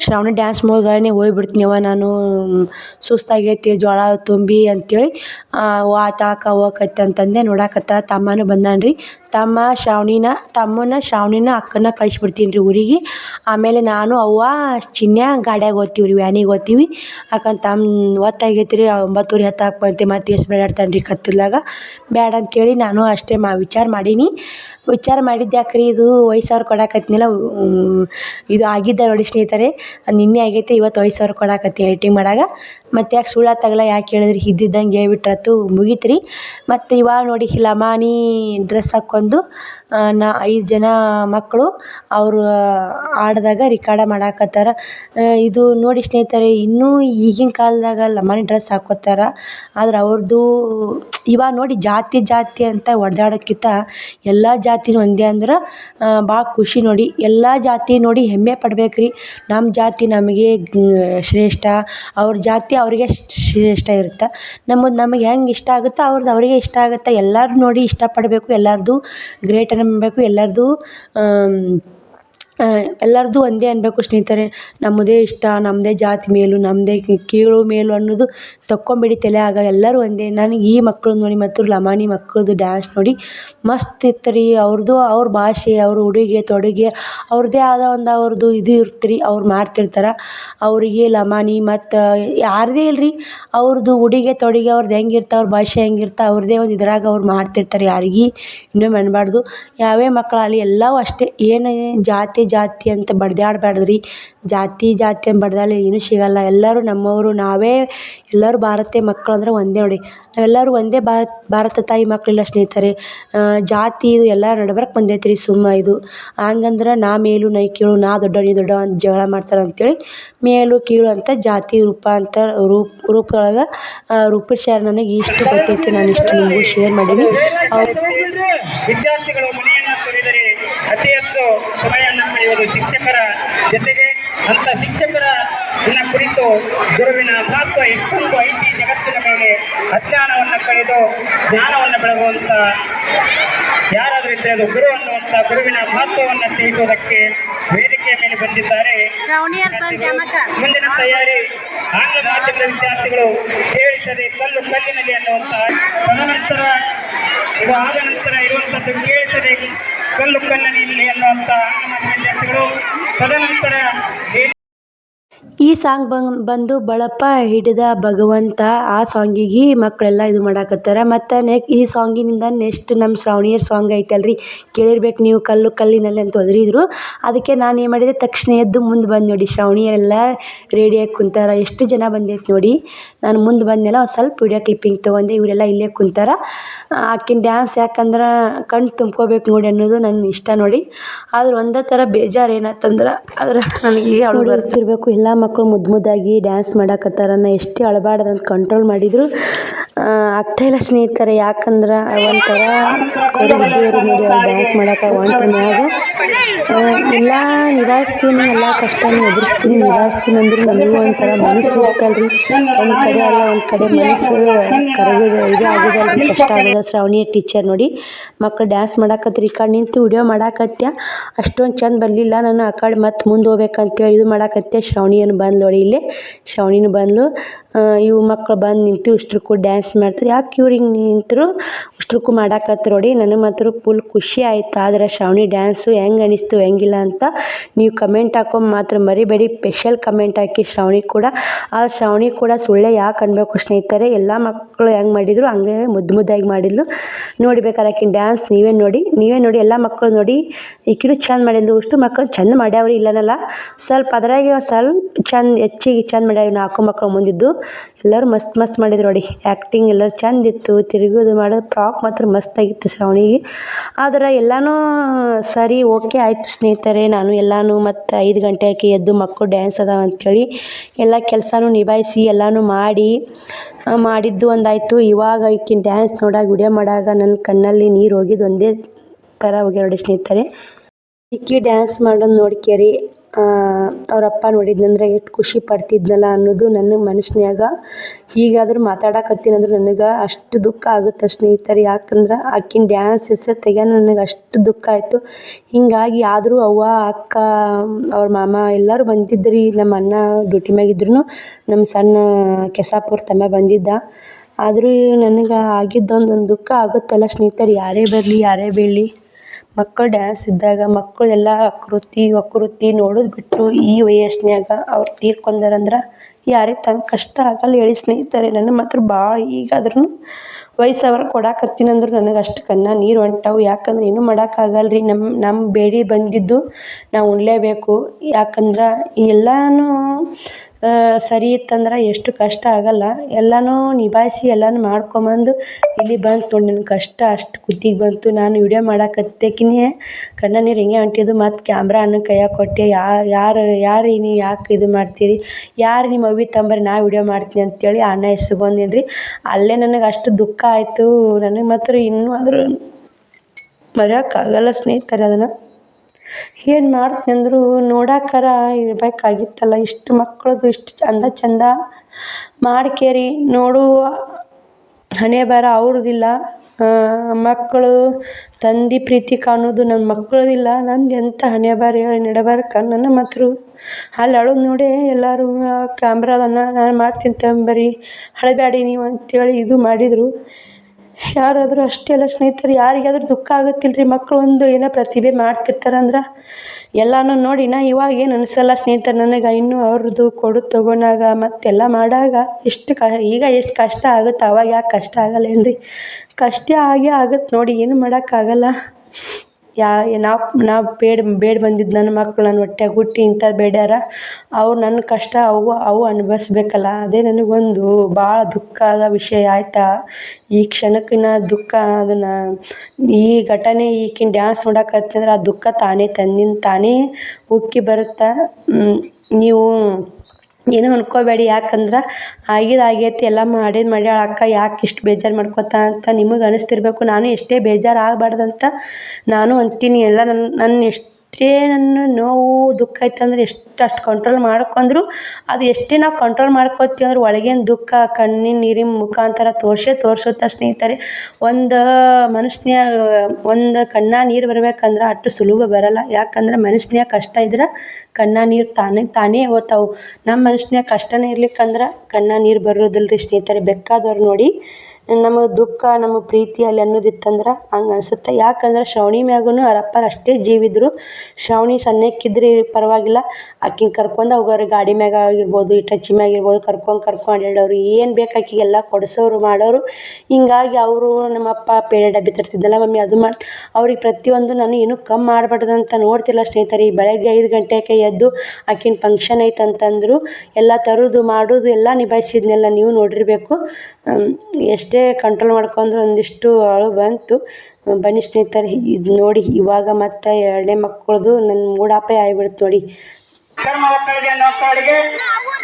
ಶ್ರಾವಣಿ ಡ್ಯಾನ್ಸ್ ಮೂಲಗಳನ್ನೇ ಹೋಗ್ಬಿಡ್ತೀನಿ ಅವ್ವ, ನಾನು ಸುಸ್ತಾಗೈತಿ ಜೋಳ ತುಂಬಿ ಅಂತೇಳಿ ವಾ, ತಾಕ, ಹೋಗಕತ್ತೆ ಅಂತಂದೆ ನೋಡಾಕತ್ತ ತಮ್ಮನೂ ಬಂದಾನ ರೀ ತಮ್ಮ ಶ್ರಾವಣಿನ ತಮ್ಮನ ಶ್ರಾವಣಿನ ಅಕ್ಕನ ಕಳಿಸ್ಬಿಡ್ತೀನಿ ರೀ ಊರಿಗೆ. ಆಮೇಲೆ ನಾನು ಅವ್ವ ಚಿನ್ಯ ಗಾಡ್ಯಾಗ ಹೋಗ್ತೀವಿ ರೀ, ವ್ಯಾನಿಗೆ ಹೋಗ್ತೀವಿ ಯಾಕಂದ್ರೆ ತಮ್ಮ ಹೊತ್ತಾಗೈತಿ ರೀ ಒಂಬತ್ತುವರೆ ಹತ್ತು ಬಂತೆ ಮತ್ತು ಎಷ್ಟು ಬೇಡಾಡ್ತಾನೆ ರೀ ಕತ್ತಲಾಗ ಬೇಡ ಅಂತೇಳಿ ನಾನು ಅಷ್ಟೇ ಮಾ ವಿಚಾರ ಮಾಡೀನಿ. ವಿಚಾರ ಮಾಡಿದ್ದು ಯಾಕೆ ರೀ ಇದು ಐದು ಸಾವಿರ ಇದು ಆಗಿದ್ದ ನೋಡಿ ಸ್ನೇಹಿತರೆ, ನಿನ್ನೆ ಆಗೈತೆ, ಇವತ್ತು ಐದು ಸಾವಿರ ಕೊಡಾಕತ್ತಿ ಎಡಿಟಿಂಗ್ ಮಾಡಾಗ. ಮತ್ತು ಯಾಕೆ ಸುಳ್ಳ ಆತಾಗಲ್ಲ ಯಾಕೆ ಹೇಳಿದ್ರಿ, ಇದ್ದಿದ್ದಂಗೆ ಹೇಳ್ಬಿಟ್ರತ್ತು ಮುಗೀತು ರೀ ಮತ್ತು ಇವಾಗ ನೋಡಿ ಲಮಾನಿ ಡ್ರೆಸ್ ಹಾಕ್ಕೊಂಡು 的。ನಾ ಐದು ಜನ ಮಕ್ಕಳು ಅವರು ಹಾಡ್ದಾಗ ರಿಕಾರ್ಡ ಮಾಡಾಕತ್ತಾರ. ಇದು ನೋಡಿ ಸ್ನೇಹಿತರೆ, ಇನ್ನೂ ಈಗಿನ ಕಾಲದಾಗ ಲಂಬಾಣಿ ಡ್ರೆಸ್ ಹಾಕ್ಕೋತಾರ ಆದ್ರೆ ಅವ್ರದ್ದು ಇವಾಗ ನೋಡಿ ಜಾತಿ ಜಾತಿ ಅಂತ ಹೊಡೆದಾಡೋಕ್ಕಿಂತ ಎಲ್ಲ ಜಾತಿನೂ ಒಂದೇ ಅಂದ್ರೆ ಭಾಳ ಖುಷಿ ನೋಡಿ. ಎಲ್ಲ ಜಾತಿ ನೋಡಿ ಹೆಮ್ಮೆ ಪಡ್ಬೇಕು ರೀ ನಮ್ಮ ಜಾತಿ ನಮಗೆ ಶ್ರೇಷ್ಠ. ಅವ್ರ ಜಾತಿ ಅವ್ರಿಗೆ ಶ್ರೇಷ್ಠ ಇರುತ್ತೆ. ನಮ್ಮದು ನಮಗೆ ಹೆಂಗೆ ಇಷ್ಟ ಆಗುತ್ತೋ ಅವ್ರದ್ದು ಅವರಿಗೆ ಇಷ್ಟ ಆಗುತ್ತೆ ಎಲ್ಲರೂ ನೋಡಿ ಇಷ್ಟಪಡಬೇಕು ಎಲ್ಲರದ್ದು ಗ್ರೇಟ್ ಅನ್ನಬೇಕು ಎಲ್ಲರದ್ದು ಎಲ್ಲರದ್ದು ಒಂದೇ ಅನ್ನಬೇಕು ಸ್ನೇಹಿತರೆ. ನಮ್ಮದೇ ಇಷ್ಟ ನಮ್ಮದೇ ಜಾತಿ ಮೇಲು ನಮ್ಮದೇ ಕೀಳು ಮೇಲು ಅನ್ನೋದು ತಕ್ಕೊಂಬಿಡಿ ತಲೆಯಾಗ ಎಲ್ಲರೂ ಒಂದೇ. ನನಗೆ ಈ ಮಕ್ಕಳು ನೋಡಿ ಮತ್ತು ಲಮಾಣಿ ಮಕ್ಕಳದು ಡ್ಯಾನ್ಸ್ ನೋಡಿ ಮಸ್ತ್ ಇತ್ತು ರೀ ಅವ್ರದ್ದು ಅವ್ರ ಭಾಷೆ, ಅವ್ರ ಉಡುಗೆ, ತೊಡುಗೆ ಅವ್ರದ್ದೇ ಆದ ಒಂದು ಅವ್ರದ್ದು ಇದು ಇರುತ್ತೆ ರೀ ಅವ್ರು ಮಾಡ್ತಿರ್ತಾರೆ. ಅವರಿಗೆ ಲಮಾಣಿ ಮತ್ತು ಯಾರದೇ ಇಲ್ರಿ. ಅವ್ರದ್ದು ಉಡುಗೆ, ತೊಡುಗೆ ಅವ್ರದ್ದು ಹೆಂಗಿರ್ತೆ, ಅವ್ರ ಭಾಷೆ ಹೆಂಗಿರ್ತೆ ಅವ್ರದ್ದೇ ಒಂದು ಇದ್ರಾಗ ಅವ್ರು ಮಾಡ್ತಿರ್ತಾರೆ ಯಾರಿಗೆ. ಇನ್ನೊಮ್ಮೆ ಅನ್ಬಾರ್ದು. ಯಾವೇ ಮಕ್ಕಳಾಗಲಿ ಎಲ್ಲವೂ ಅಷ್ಟೇ. ಏನು ಜಾತಿ ಜಾತಿ ಅಂತ ಬಡ್ದಾಡ್ಬಾರ್ದು ರೀ ಜಾತಿ ಜಾತಿ ಅಂತ ಬಡ್ದಾಡ್ಲಿ ಏನು ಸಿಗಲ್ಲ ಎಲ್ಲರೂ ನಮ್ಮವರು ನಾವೇ ಎಲ್ಲರೂ ಭಾರತೀಯ ಮಕ್ಕಳು ಅಂದ್ರೆ ಒಂದೇ ನೋಡಿ ನಾವೆಲ್ಲರೂ ಒಂದೇ ಭಾರತ ತಾಯಿ ಮಕ್ಕಳಿಲ್ಲ ಸ್ನೇಹಿತರೆ ಜಾತಿ ಇದು ಎಲ್ಲ ನಡ್ಬರ್ಕ್ ಬಂದೈತೆ ರೀ ಸುಮ್ಮ ಇದು ಹಂಗಂದ್ರೆ ನಾ ಮೇಲು ನೈ ಕೀಳು ನಾ ದೊಡ್ಡ ನೀ ದೊಡ್ಡ ಅಂತ ಜಗಳ ಮಾಡ್ತಾರೆ ಅಂತೇಳಿ ಮೇಲು ಕೀಳು ಅಂತ ಜಾತಿ ರೂಪ ಅಂತ ರೂಪ ರೂಪದೊಳಗೆ ರೂಪಿಸ್ಯಾರ ನನಗೆ ಇಷ್ಟು ಗೊತ್ತೈತಿ ನಾನು ಇಷ್ಟು ನಿಮಗೂ ಶೇರ್ ಮಾಡೀನಿ ಅವ್ರು ವಿದ್ಯಾರ್ಥಿಗಳು ಮನೆಯನ್ನು ತೊರೆದರೆ ಅತಿ ಹೆಚ್ಚು ಸಮಯವನ್ನು ಕಳೆಯುವುದು ಶಿಕ್ಷಕರ ಜೊತೆಗೆ ಅಂತ ಶಿಕ್ಷಕರ ಕುರಿತು ಗುರುವಿನ ಮಹತ್ವ ಎಷ್ಟೊಂದು ಐತಿ ಜಗತ್ತಿನ ಮೇಲೆ ಅಜ್ಞಾನವನ್ನು ಕಳೆದು ಜ್ಞಾನವನ್ನು ಬೆಳಗುವಂತ ಯಾರಾದರೂ ಇದ್ದರೆ ಅದು ಗುರು ಅನ್ನುವಂಥ ಗುರುವಿನ ಮಹತ್ವವನ್ನು ತಿಳಿಸುವುದಕ್ಕೆ ವೇದಿಕೆ ಮೇಲೆ ಬಂದಿದ್ದಾರೆ. ಮುಂದಿನ ತಯಾರಿ ಆಂಗ್ಲ ಮಾಧ್ಯಮದ ವಿದ್ಯಾರ್ಥಿಗಳು ಕೇಳಿದರೆ ಕಲ್ಲು ಕಲ್ಲಿನಲ್ಲಿ ಅನ್ನುವಂತಹ ತದನಂತರ ಇದು ಆದ ನಂತರ ಇರುವಂಥದ್ದು ಕೇಳುತ್ತದೆ ಕಲ್ಲು ಕಲ್ಲನಿಲ್ಲಿ ಎನ್ನುವಂಥ ಮಾಧ್ಯಮದ ವಿದ್ಯಾರ್ಥಿಗಳು ತದನಂತರ ಈ ಸಾಂಗ್ ಬಂದು ಬಂದು ಬಳಪ ಹಿಡಿದ ಭಗವಂತ ಆ ಸಾಂಗಿಗೆ ಮಕ್ಕಳೆಲ್ಲ ಇದು ಮಾಡಾಕತ್ತಾರ. ಮತ್ತು ನೆಕ್ ಈ ಸಾಂಗಿನಿಂದ ನೆಕ್ಸ್ಟ್ ನಮ್ಮ ಶ್ರಾವಣಿಯರ ಸಾಂಗ್ ಐತಲ್ರಿ ಕೇಳಿರ್ಬೇಕು ನೀವು ಕಲ್ಲು ಕಲ್ಲಿನಲ್ಲಿ ಅಂತ ಒದರಿದ್ರು. ಅದಕ್ಕೆ ನಾನು ಏನು ಮಾಡಿದೆ ತಕ್ಷಣ ಎದ್ದು ಮುಂದೆ ಬಂದು ನೋಡಿ ಶ್ರಾವಣಿಯರೆಲ್ಲ ರೆಡಿಯಾಗಿ ಕುಂತಾರ. ಎಷ್ಟು ಜನ ಬಂದೈತೆ ನೋಡಿ ನಾನು ಮುಂದೆ ಬಂದೆಲ್ಲ ಒಂದು ಸ್ವಲ್ಪ ವಿಡಿಯೋ ಕ್ಲಿಪ್ಪಿಂಗ್ ತೊಗೊಂಡೆ ಇವರೆಲ್ಲ ಇಲ್ಲೇ ಕುಂತಾರ. ಆಕಿನ ಡ್ಯಾನ್ಸ್ ಯಾಕಂದ್ರೆ ಕಣ್ಣು ತುಂಬ್ಕೋಬೇಕು ನೋಡಿ ಅನ್ನೋದು ನನ್ನ ಇಷ್ಟ ನೋಡಿ. ಆದ್ರೆ ಒಂದೇ ಥರ ಬೇಜಾರು ಏನಾಯ್ತಂದ್ರೆ ಆದ್ರೆ ನನಗೆ ಅಳು ಬರ್ತಿರ್ಬೇಕು ಎಲ್ಲ ಮಕ್ಕಳು ಮುದ್ದು ಮುದ್ದಾಗಿ ಡ್ಯಾನ್ಸ್ ಮಾಡಾಕತ್ತಾರ ಎಷ್ಟು ಅಂತ ಕಂಟ್ರೋಲ್ ಮಾಡಿದ್ರು. ಆಗ್ತಾಯಿಲ್ಲ ಸ್ನೇಹಿತರೆ, ಯಾಕಂದ್ರೆ ಒಂಥರ ಹುಡುಗಿಯರು ನೋಡಿ ಅವ್ರು ಡ್ಯಾನ್ಸ್ ಮಾಡೋಕೆ ಮ್ಯಾಗ ಎಲ್ಲ ನಿಭಾಯಿಸ್ತೀನಿ ಎಲ್ಲ ಕಷ್ಟನೂ ಎದುರಿಸ್ತೀನಿ ನಿಭಾಯಿಸ್ತೀನಿ ಅಂದ್ರೆ ನಮಗೂ ಒಂಥರ ಮನಸ್ಸು ಹೋಗ್ತಲ್ರಿ ಒಂದು ಕಡೆ ಅಲ್ಲ, ಒಂದು ಕಡೆ ಮನಸ್ಸು ಕರಗೋದು, ಇದು ಆಗೋದಲ್ರಿ ಕಷ್ಟ ಆಗೋದು. ಶ್ರಾವಣಿಯ ಟೀಚರ್ ನೋಡಿ ಮಕ್ಕಳು ಡ್ಯಾನ್ಸ್ ಮಾಡಾಕತ್ರಿ ಈ ಕಡೆ ನಿಂತು ವಿಡಿಯೋ ಮಾಡಾಕತ್ಯ ಅಷ್ಟೊಂದು ಚಂದ ಬರಲಿಲ್ಲ. ನಾನು ಆ ಕಡೆ ಮತ್ತೆ ಮುಂದೆ ಹೋಗ್ಬೇಕಂತೇಳಿ ಇದು ಮಾಡಾಕತ್ತೆ ಶ್ರಾವಣಿಯನ್ನು ಬಂದು ನೋಡಿ ಇಲ್ಲೇ. ಶ್ರಾವಣಿನೂ ಬಂದ್ಲು. ಇವು ಮಕ್ಕಳು ಬಂದು ನಿಂತು ಉಷ್ಟ್ರಕ್ಕೂ ಡ್ಯಾನ್ಸ್ ಮಾಡ್ತಾರೆ. ಯಾಕೆ ಇವ್ರು ಹಿಂಗೆ ನಿಂತರು? ಉಷ್ಟ್ರಕ್ಕೂ ಮಾಡಾಕತ್ರು ನೋಡಿ. ನನಗೆ ಮಾತ್ರ ಫುಲ್ ಖುಷಿ ಆಯಿತು. ಆದ್ರೆ ಶ್ರಾವಣಿ ಡ್ಯಾನ್ಸು ಹೆಂಗೆ ಅನಿಸ್ತು, ಹೆಂಗಿಲ್ಲ ಅಂತ ನೀವು ಕಮೆಂಟ್ ಹಾಕೊಂಡು ಮಾತ್ರ ಮರಿಬೇಡಿ. ಸ್ಪೆಷಲ್ ಕಮೆಂಟ್ ಹಾಕಿ ಶ್ರಾವಣಿ ಕೂಡ. ಆ ಶ್ರಾವಣಿ ಕೂಡ ಸುಳ್ಳೆ ಯಾಕೆ ಅನ್ಬೇಕು ಸ್ನೇಹಿತರೆ? ಎಲ್ಲ ಮಕ್ಕಳು ಹೆಂಗೆ ಮಾಡಿದ್ರು ಹಂಗೆ ಮುದ್ದು ಮುದ್ದಾಗಿ ಮಾಡಿದ್ಲು. ನೋಡ್ಬೇಕಾರೆ ಆಕಿನ ಡ್ಯಾನ್ಸ್ ನೀವೇ ನೋಡಿ. ನೀವೇ ನೋಡಿ ಎಲ್ಲ ಮಕ್ಕಳು ನೋಡಿ. ಈಕಿನೂ ಚಂದ ಮಾಡಿದ್ಲು. ಅಷ್ಟು ಮಕ್ಕಳು ಚೆಂದ ಮಾಡ್ಯಾವ್ರಿ ಇಲ್ಲನಲ್ಲ. ಸ್ವಲ್ಪ ಅದ್ರಾಗೆ ಸ್ವಲ್ಪ ಚಂದ ಹೆಚ್ಚಿಗೆ ಚಂದ ಮಾಡ್ಯಾವ ನಾಲ್ಕು ಮಕ್ಕಳು ಮುಂದಿದ್ದು. ಎಲ್ಲರೂ ಮಸ್ತ್ ಮಸ್ತ್ ಮಾಡಿದ್ರು ನೋಡಿ. ಆ್ಯಕ್ಟಿಂಗ್ ಎಲ್ಲ ಚಂದ ಇತ್ತು, ತಿರುಗೋದು ಮಾಡೋದು ಫ್ರಾಕ್ ಮಾತ್ರ ಮಸ್ತಾಗಿತ್ತು ಶ್ರಾವಣಿಗೆ. ಆದ್ರೆ ಎಲ್ಲನೂ ಸರಿ ಓಕೆ ಆಯಿತು ಸ್ನೇಹಿತರೆ. ನಾನು ಎಲ್ಲನೂ ಮತ್ತು ಐದು ಆಕಿ ಎದ್ದು ಮಕ್ಕಳು ಡ್ಯಾನ್ಸ್ ಅದಾವ ಅಂಥೇಳಿ ಎಲ್ಲ ಕೆಲಸನೂ ನಿಭಾಯಿಸಿ ಎಲ್ಲನೂ ಮಾಡಿ ಮಾಡಿದ್ದು ಒಂದಾಯಿತು. ಇವಾಗ ಈಕಿನ ಡ್ಯಾನ್ಸ್ ನೋಡಾಗ ವಿಡಿಯೋ ಮಾಡಾಗ ನನ್ನ ಕಣ್ಣಲ್ಲಿ ನೀರು ಹೋಗಿದ್ದು ಒಂದೇ ಥರ ಹೋಗಿ ನೋಡಿ ಸ್ನೇಹಿತರೆ. ಇಕ್ಕಿ ಡ್ಯಾನ್ಸ್ ಮಾಡೋದು ನೋಡ್ಕೇರಿ ಅವ್ರ ಅಪ್ಪ ನೋಡಿದ್ನಂದ್ರೆ ಎಷ್ಟು ಖುಷಿ ಪಡ್ತಿದ್ನಲ್ಲ ಅನ್ನೋದು ನನ್ನ ಮನಸ್ನ್ಯಾಗ ಹೀಗಾದ್ರೂ ಮಾತಾಡಕತ್ತೀನಂದ್ರೆ ನನಗೆ ಅಷ್ಟು ದುಃಖ ಆಗುತ್ತೆ ಸ್ನೇಹಿತರೆ. ಯಾಕಂದ್ರೆ ಆಕಿನ ಡ್ಯಾನ್ಸ್ ಹೆಸರು ತೆಗಿಯೋ ನನಗೆ ಅಷ್ಟು ದುಃಖ ಆಯಿತು. ಹೀಗಾಗಿ ಆದರೂ ಅವ್ವ, ಅಕ್ಕ, ಅವ್ರ ಮಾಮ ಎಲ್ಲರೂ ಬಂದಿದ್ರಿ. ನಮ್ಮ ಅಣ್ಣ ಡ್ಯೂಟಿ ಮ್ಯಾಗಿದ್ರು ನಮ್ಮ ಸಣ್ಣ ಕೆಸಾಪುರ ತಮ್ಮ ಬಂದಿದ್ದ. ಆದರೂ ನನಗೆ ಆಗಿದ್ದೊಂದೊಂದು ದುಃಖ ಆಗುತ್ತಲ್ಲ ಸ್ನೇಹಿತರೆ. ಯಾರೇ ಬರಲಿ, ಯಾರೇ ಬೀಳಲಿ. ಮಕ್ಕಳು ಡ್ಯಾನ್ಸ್ ಇದ್ದಾಗ ಮಕ್ಕಳೆಲ್ಲ ಆಕೃತಿ ವಕೃತಿ ನೋಡೋದು ಬಿಟ್ಟು ಈ ವಯಸ್ಸಿನ್ಯಾಗ ಅವ್ರು ತೀರ್ಕೊಂಡಾರಂದ್ರೆ ಯಾರಿಗೆ ತಂಗ ಕಷ್ಟ ಆಗಲ್ಲ ಹೇಳಿ ಸ್ನೇಹಿತರೆ. ನನಗೆ ಮಾತ್ರ ಭಾಳ ಈಗಾದ್ರೂ ವಯಸ್ಸವ್ರು ಕೊಡಾಕತ್ತೀನಿ ನನಗೆ ಅಷ್ಟು ಕನ್ನ ನೀರು ಹೊಂಟವು. ಯಾಕಂದ್ರೆ ಏನೂ ಮಾಡೋಕ್ಕಾಗಲ್ಲ ರೀ ನಮ್ಮ ನಮ್ಮ ಬೇಡಿ ಬಂದಿದ್ದು ನಾವು ಉಣ್ಲೇಬೇಕು. ಯಾಕಂದ್ರೆ ಎಲ್ಲನೂ ಸರಿ ಇತ್ತಂದ್ರೆ ಎಷ್ಟು ಕಷ್ಟ ಆಗಲ್ಲ. ಎಲ್ಲನೂ ನಿಭಾಯಿಸಿ ಎಲ್ಲನೂ ಮಾಡ್ಕೊಂಬಂದು ಇಲ್ಲಿ ಬಂತು ನೋಡಿ ನನ್ನ ಕಷ್ಟ ಅಷ್ಟು ಕುತ್ತಿಗೆ ಬಂತು. ನಾನು ವಿಡಿಯೋ ಮಾಡಕತ್ತಕಿನೇ ಕಣ್ಣ ನೀರು ಹಿಂಗೆ ಹೊಂಟಿದ್ದು ಮತ್ತು ಕ್ಯಾಮ್ರಾ ಅನ್ನ ಕೈಯಾಗ ಕೊಟ್ಟೆ. ಯಾರು ಯಾರು ನೀವು ಯಾಕೆ ಇದು ಮಾಡ್ತೀರಿ? ಯಾರು ನಿಮ್ಮ ಅವಿ ತಂಬರಿ, ನಾ ವಿಡಿಯೋ ಮಾಡ್ತೀನಿ ಅಂತೇಳಿ ಅನ್ನ ಹೆಸರು ಇಸ್ಕೊಂಡೀನಿ ರೀ ಅಲ್ಲೇ ನನಗೆ ಅಷ್ಟು ದುಃಖ ಆಯಿತು. ನನಗೆ ಮಾತ್ರ ಇನ್ನೂ ಆದರೂ ಮರೆಯೋಕ್ಕಾಗಲ್ಲ ಸ್ನೇಹಿತರೆ ಅದನ್ನು. ಏನು ಮಾಡ್ತೀನಿ ಅಂದರೂ ನೋಡಾಕರ ಇರಬೇಕಾಗಿತ್ತಲ್ಲ, ಇಷ್ಟು ಮಕ್ಕಳದು ಇಷ್ಟು ಚಂದ ಚಂದ ಮಾಡ್ಕೇರಿ. ನೋಡುವ ಹಣೆಬರ ಅವ್ರದ್ದಿಲ್ಲ ಮಕ್ಕಳು ತಂದಿ ಪ್ರೀತಿ ಕಾಣೋದು ನನ್ನ ಮಕ್ಕಳದಿಲ್ಲ ನಂದು ಎಂಥ ಬಾರಿ ಹೇಳಿ ನೆಡಬಾರಕ? ನನ್ನ ಮಾತ್ರ. ಅಲ್ಲಿ ಅಳೋದು ನೋಡಿ ಎಲ್ಲರೂ ಕ್ಯಾಮ್ರಾದನ್ನ ನಾನು ಮಾಡ್ತೀನಿ ತಂಬರಿ ಅಳಬ್ಯಾಡಿ ನೀವು ಅಂತೇಳಿ ಇದು ಮಾಡಿದರು. ಯಾರಾದರೂ ಅಷ್ಟೇ ಅಲ್ಲ ಸ್ನೇಹಿತರೆ, ಯಾರಿಗಾದ್ರೂ ದುಃಖ ಆಗುತ್ತಿಲ್ರಿ? ಮಕ್ಕಳು ಒಂದು ಏನೋ ಪ್ರತಿಭೆ ಮಾಡ್ತಿರ್ತಾರಂದ್ರೆ? ಎಲ್ಲನೂ ನೋಡಿ, ನಾ ಇವಾಗ ಏನು ಅನಿಸಲ್ಲ ಸ್ನೇಹಿತರು ನನಗೆ, ಇನ್ನೂ ಅವ್ರದ್ದು ಕೊಡು ತೊಗೊಳಾಗ ಮತ್ತೆಲ್ಲ ಮಾಡಾಗ ಎಷ್ಟು ಕ, ಈಗ ಎಷ್ಟು ಕಷ್ಟ ಆಗುತ್ತೆ, ಅವಾಗ ಯಾಕೆ ಕಷ್ಟ ಆಗಲ್ಲ ಏನು ರೀ ಕಷ್ಟ ಆಗೇ ಆಗುತ್ತೆ ನೋಡಿ, ಏನು ಮಾಡೋಕ್ಕಾಗಲ್ಲ. ಯಾ, ನಾವು ನಾವು ಬೇಡ್ ಬೇಡ್ ಬಂದಿದ್ದು ನನ್ನ ಮಕ್ಳು ನನ್ನ ಹೊಟ್ಯಾಗ ಹುಟ್ಟಿ ಇಂಥದ್ದು ಬೇಡ್ಯಾರ, ಅವ್ರು ನನ್ನ ಕಷ್ಟ ಅವು ಅವು ಅನುಭವಿಸ್ಬೇಕಲ್ಲ. ಅದೇ ನನಗೊಂದು ಭಾಳ ದುಃಖದ ವಿಷಯ ಆಯಿತಾ? ಈ ಕ್ಷಣಕ್ಕೆ ದುಃಖ ಅದನ್ನು, ಈ ಘಟನೆ ಈಕಿನ ಡ್ಯಾನ್ಸ್ ನೋಡಕತ್ತಂದ್ರೆ ಆ ದುಃಖ ತಾನೇ ತನ್ನಿಂದ ತಾನೇ ಉಕ್ಕಿ ಬರುತ್ತೆ? ನೀವು ಏನೂ ಅನ್ಕೋಬೇಡಿ. ಯಾಕಂದ್ರೆ ಆಗಿದ್ದು ಆಗೈತಿ ಎಲ್ಲ ಮಾಡಿದ್ದು ಮಾಡ್ಯಾಳ ಅಕ್ಕ ಯಾಕೆ ಇಷ್ಟು ಬೇಜಾರು ಮಾಡ್ಕೊತಾ ಅಂತ ನಿಮಗೆ ಅನಿಸ್ತಿರಬೇಕು. ನಾನು ಎಷ್ಟೇ ಬೇಜಾರು ಅಂತ ನಾನು ಅಂತೀನಿ. ಎಲ್ಲ ನನ್ನ ನನ್ನ ಎಷ್ಟೇ ನನ್ನ ನೋವು, ದುಃಖ ಐತಂದ್ರೆ ಎಷ್ಟು ಅಷ್ಟು ಕಂಟ್ರೋಲ್ ಮಾಡ್ಕೊಂಡ್ರು. ಅದು ಎಷ್ಟೇ ನಾವು ಕಂಟ್ರೋಲ್ ಮಾಡ್ಕೋತೀವಿ ಅಂದ್ರೆ ಒಳಗಿನ ದುಃಖ, ಕಣ್ಣಿನ, ನೀರಿನ ಮುಖಾಂತರ ತೋರ್ಸೇ ತೋರಿಸುತ್ತೆ ಸ್ನೇಹಿತರೆ. ಒಂದು ಮನುಷ್ಯನ್ಯಾಗ ಒಂದು ಕಣ್ಣಾ ನೀರು ಬರ್ಬೇಕಂದ್ರೆ ಅಷ್ಟು ಸುಲಭ ಬರಲ್ಲ. ಯಾಕಂದ್ರೆ ಮನುಷ್ಯನ್ಯಾಗ ಕಷ್ಟ ಇದ್ರೆ ಕಣ್ಣಾ ನೀರು ತಾನೇ ತಾನೇ ಓತಾವು ನಮ್ಮ ಮನುಷ್ಯನ್ಯಾಗ ಕಷ್ಟನೇ ಇರ್ಲಿಕ್ಕಂದ್ರೆ ಕಣ್ಣಾ ನೀರು ಬರೋದಿಲ್ಲ ರೀ ಸ್ನೇಹಿತರೆ. ಬೇಕಾದವ್ರು ನೋಡಿ ನಮಗೆ ದುಃಖ, ನಮ್ಮ ಪ್ರೀತಿ ಅಲ್ಲಿ ಅನ್ನೋದಿತ್ತಂದ್ರೆ ಹಂಗೆ ಅನ್ಸುತ್ತೆ. ಯಾಕಂದ್ರೆ ಶ್ರವಣಿ ಮ್ಯಾಗೂ ಅವ್ರ ಅಪ್ಪಾರು ಅಷ್ಟೇ ಜೀವಿದ್ರು. ಶ್ರವಣಿ ಸಣ್ಣಕ್ಕಿದ್ರೆ ಪರವಾಗಿಲ್ಲ. ಆಕಿನ ಕರ್ಕೊಂಡು ಹೋಗೋರು ಗಾಡಿ ಮ್ಯಾಗ ಆಗಿರ್ಬೋದು ಈ ಟಚ್ ಮ್ಯಾಗಿರ್ಬೋದು ಕರ್ಕೊಂಡು ಕರ್ಕೊಂಡು ಹೇಳೋರು ಏನು ಬೇಕು ಆಕಿಗೆಲ್ಲ ಕೊಡಿಸೋರು, ಮಾಡೋರು. ಹಿಂಗಾಗಿ ಅವರು ನಮ್ಮ ಅಪ್ಪ ಪೇಡ ಡಬ್ಬಿ ತರ್ತಿದ್ದಲ್ಲ ಮಮ್ಮಿ ಅದು ಮಾಡಿ, ಅವ್ರಿಗೆ ಪ್ರತಿಯೊಂದು ನಾನು ಏನೂ ಕಮ್ಮಿ ಮಾಡಬಾರ್ದು ಅಂತ ನೋಡ್ತಿಲ್ಲ ಸ್ನೇಹಿತರೆ. ಈ ಬೆಳಗ್ಗೆ ಐದು ಗಂಟೆಗೆ ಎದ್ದು ಆಕಿನ ಫಂಕ್ಷನ್ ಐತೆ ಎಲ್ಲ ತರೋದು, ಮಾಡೋದು ಎಲ್ಲ ನಿಭಾಯಿಸಿದ್ನೆಲ್ಲ ನೀವು ನೋಡಿರಬೇಕು. ಎಷ್ಟೇ ಕಂಟ್ರೋಲ್ ಮಾಡ್ಕೊಂಡ್ರು ಒಂದಿಷ್ಟು ಅಳು ಬಂತು. ಬನ್ನಿ ಸ್ನೇಹಿತರೆ, ಇದು ನೋಡಿ, ಇವಾಗ ಮತ್ತೆ ಎರಡನೇ ಮಕ್ಕಳದು ನನ್ನ ಮೂಡಾಪೆ ಆಗಿಬಿಡ್ತು ನೋಡಿ. ಮಕ್ಕಳಿಗೆ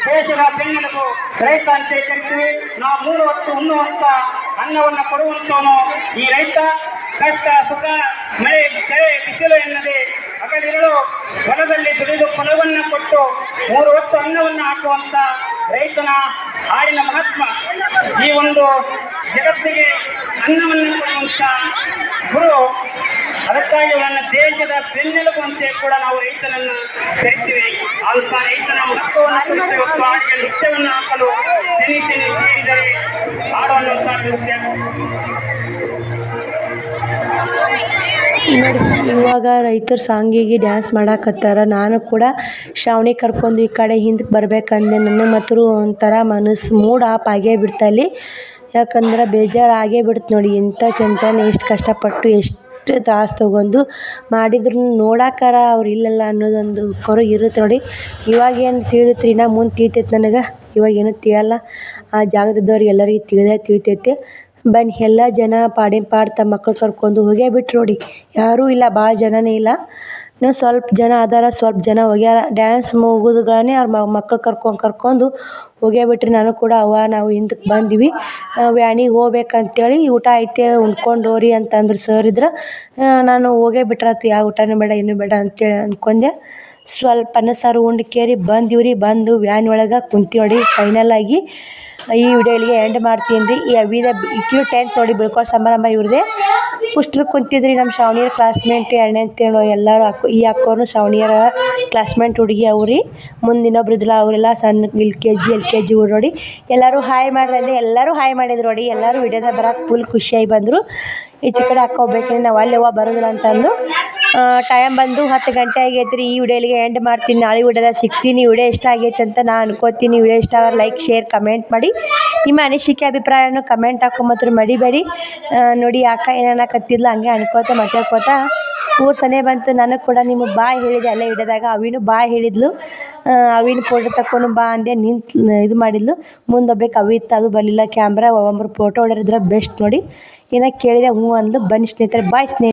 ದೇಶದ ಬೆನ್ನೆಲುಬು. ರೈತ ಅಂತ ಕರಿತೀವಿ ನಾವು ಮೂರು ಹೊತ್ತು ಉಣ್ಣುವಂತ ಅನ್ನವನ್ನು ಕೊಡುವಂತವನು ಈ ರೈತ. ಕಷ್ಟ, ಸುಖ, ಮಳೆ ಚಳಿ ಬಿಸಿಲು ಎನ್ನದೆ ಹಗಲಿರಲು ಹೊಲದಲ್ಲಿ ದುಡಿದು ಫಲವನ್ನು ಕೊಟ್ಟು ಮೂರು ಹೊತ್ತು ಅನ್ನವನ್ನು ಹಾಕುವಂತ ರೈತನ ಹಾಡಿನ ಮಹತ್ವ ಈ ಒಂದು ಜಗತ್ತಿಗೆ ಅನ್ನವನ್ನು ಕೊಡುವಂಥ ಗುರು, ಅದಕ್ಕಾಗಿ ನನ್ನ ದೇಶದ ಬೆನ್ನೆಲುಬು ಅಂತ ಕೂಡ ನಾವು ರೈತನನ್ನು ಕರಿತೀವಿ. ಅಂತ ರೈತನ ಮಹತ್ವವನ್ನು ಇವತ್ತು ಹಾಡಿಗೆ ನೃತ್ಯವನ್ನು ಹಾಕಲು ತಿನ್ನಿ ತೆನಿ ಸೇರಿದರೆ ಹಾಡುವಂತ ನೃತ್ಯ. ನೋಡಿ ಇವಾಗ ರೈತರು ಸಾಂಗಿಗೆ ಡ್ಯಾನ್ಸ್ ಮಾಡಾಕತ್ತಾರ ನಾನು ಕೂಡ ಶ್ರಾವಣಿ ಕರ್ಕೊಂಡು ಈ ಕಡೆ ಹಿಂದಕ್ಕೆ ಬರ್ಬೇಕಂದೆ ನನ್ನ ಮಾತ್ರ ಒಂಥರ ಮನಸ್ಸು ಮೂಡ್ ಆಪ್ ಆಗೇ ಬಿಡ್ತಲ್ಲಿ ಯಾಕಂದ್ರೆ ಬೇಜಾರು ಆಗೇ ಬಿಡ್ತು ನೋಡಿ ಎಂಥ ಚಂತನ ಎಷ್ಟು ಕಷ್ಟಪಟ್ಟು ಎಷ್ಟು ತ್ರಾಸು ತಗೊಂಡು ಮಾಡಿದ್ರು ನೋಡಾಕಾರ ಅವ್ರು ಇಲ್ಲಲ್ಲ ಅನ್ನೋದೊಂದು ಕೊರಗ ಇರುತ್ತೆ ನೋಡಿ. ಇವಾಗ ಏನು ನಾ ಮುಂದೆ ತಿಳಿತೈತೆ ನನಗೆ. ಇವಾಗ ಏನೂ ತಿಳಿಯಲ್ಲ. ಆ ಜಾಗದಿದ್ದವ್ರಿಗೆ ಎಲ್ಲರಿಗೂ ತಿಳಿದೇ ತಿಳಿತೈತೆ. ಬನ್ನಿ, ಎಲ್ಲ ಜನ ಪಾಡಿನ ಪಾಡು ತಮ್ಮ ಮಕ್ಳು ಕರ್ಕೊಂಡು ಹೋಗೇ ಬಿಟ್ರು ನೋಡಿ. ಯಾರೂ ಇಲ್ಲ ಭಾಳ ಜನನೇ ಇಲ್ಲ. ಇನ್ನೂ ಸ್ವಲ್ಪ ಜನ ಅದಾರ, ಸ್ವಲ್ಪ ಜನ ಹೋಗ್ಯಾರ. ಡ್ಯಾನ್ಸ್ ಮುಗಿದ್ಗಳೇ ಅವ್ರ ಮಕ್ಳು ಕರ್ಕೊಂಡು ಕರ್ಕೊಂಡು ಹೋಗೇ ಬಿಟ್ರಿ ನಾನು ಕೂಡ ಅವ್ವ, ನಾವು ಹಿಂದಕ್ಕೆ ಬಂದ್ವಿ. ವ್ಯಾನಿಗೆ ಹೋಗ್ಬೇಕಂತೇಳಿ ಊಟ ಐತೆ, ಉಣ್ಕೊಂಡು ಹೋರಿ ಅಂತಂದ್ರು ಸರ್ ಇದ್ರೆ. ನಾನು ಹೋಗೇ ಬಿಟ್ರಾತು ಯಾವ ಊಟನೂ ಬೇಡ ಏನೂ ಬೇಡ ಅಂತೇಳಿ ಅಂದ್ಕೊಂಡೆ ಸ್ವಲ್ಪ ಅನ್ನ ಸಾರು ಉಂಡು ಕೇರಿ ಬಂದಿವ್ರಿ, ಬಂದು ವ್ಯಾನ್ ಒಳಗೆ ಕುಂತಿ ನೋಡಿ ಫೈನಲ್ ಆಗಿ ಈ ವಿಡಿಯೋ ಇಲ್ಲಿಗೆ ಎಂಡ್ ಮಾಡ್ತೀನಿ ರೀ. ಈ ಅವಿದ ಇಕ್ಕಿನ ಟೆಂತ್ ನೋಡಿ ಬೀಳ್ಕೊಡೋ ಸಮಾರಂಭ ಇವ್ರದೇ. ಕುಷ್ಟ್ರು ಕುಂತಿದ್ರಿ ನಮ್ಮ ಶ್ರಾವಣಿಯರ ಕ್ಲಾಸ್ಮೇಟ್ ಎರಡನೇ ಅಂತೇಳಿ ಎಲ್ಲರೂ ಅಕ್ಕ ಈ ಅಕ್ಕವ್ರು ಶ್ರಾವಣಿಯರ ಕ್ಲಾಸ್ಮೇಟ್ ಹುಡುಗಿ ಅವ್ರಿ. ಮುಂದೆ ಇನ್ನೊಬ್ರು ಇದ್ರಲ್ಲ ಅವರೆಲ್ಲ ಸಣ್ಣ L K G, L K G ನೋಡಿ. ಎಲ್ಲರೂ ಹಾಯ್ ಮಾಡ್ರಿ ಅಂದರೆ ಎಲ್ಲರೂ ಹಾಯ್ ಮಾಡಿದ್ರು ನೋಡಿ. ಎಲ್ಲರೂ ವಿಡಿಯೋದಾಗ ಬರಕ್ಕೆ ಫುಲ್ ಖುಷಿಯಾಗಿ ಬಂದರು. ಈಚೆ ಕಡೆ ಅಕ್ಕ ಹೋಗ್ಬೇಕ್ರಿ ನಾವು ಅಲ್ಲಿ ಬರೋದಿಲ್ಲ ಅಂತಂದು. ಟೈಮ್ ಬಂದು ಹತ್ತು ಗಂಟೆ ಆಗೈತೆ ರೀ ಈ ವಿಡಿಯೋಲಿಗೆ ಎಂಡ್ ಮಾಡ್ತೀನಿ. ನಾಳೆ ವಿಡಿಯೋದಾಗ ಸಿಗ್ತೀನಿ. ವಿಡಿಯೋ ಇಷ್ಟ ಆಗೈತೆ ಅಂತ ನಾನು ಅನ್ಕೋತೀನಿ. ವಿಡಿಯೋ ಇಷ್ಟ ಲೈಕ್ ಶೇರ್ ಕಮೆಂಟ್ ಮಾಡಿ. ನಿಮ್ಮ ಅನಿಸಿಕೆ ಅಭಿಪ್ರಾಯವನ್ನು ಕಮೆಂಟ್ ಹಾಕೊಂಬತ್ರ ಮಡಿಬೇಡಿ. ನೋಡಿ ಅಕ್ಕ ಏನೇನಕತ್ತಿದ್ಲು ಹಂಗೆ ಅನ್ಕೋತ ಮಾತಾಡ್ಕೋತ ಊರು ಸನೆ ಬಂತು, ನನಗೆ ಕೂಡ ನಿಮಗೆ ಬಾಯ್ ಹೇಳಿದೆ, ಅಲ್ಲೇ ಹಿಡಿದಾಗ ಅವಿನೂ ಬಾಯ್ ಹೇಳಿದ್ಲು. ಅವಿನ ಫೋಟೋ ತಕ್ಕೊಂಡು ಬಾ ಅಂದೆ ನಿಂತು, ಇದು ಮಾಡಿದ್ಲು. ಮುಂದೆ ಅವಿ ಇತ್ತು, ಅದು ಬರಲಿಲ್ಲ ಕ್ಯಾಮ್ರಾ ಒಬ್ಬೊಬ್ರು ಫೋಟೋ ಹೊಡೆದ್ರೆ ಬೆಸ್ಟ್ ನೋಡಿ. ಏನೋ ಕೇಳಿದೆ ಹ್ಞೂ ಅಂದ್ಲು, ಬನ್ನಿ ಸ್ನೇಹಿತರೆ, ಬಾಯ್ ಸ್ನೇಹಿತರೆ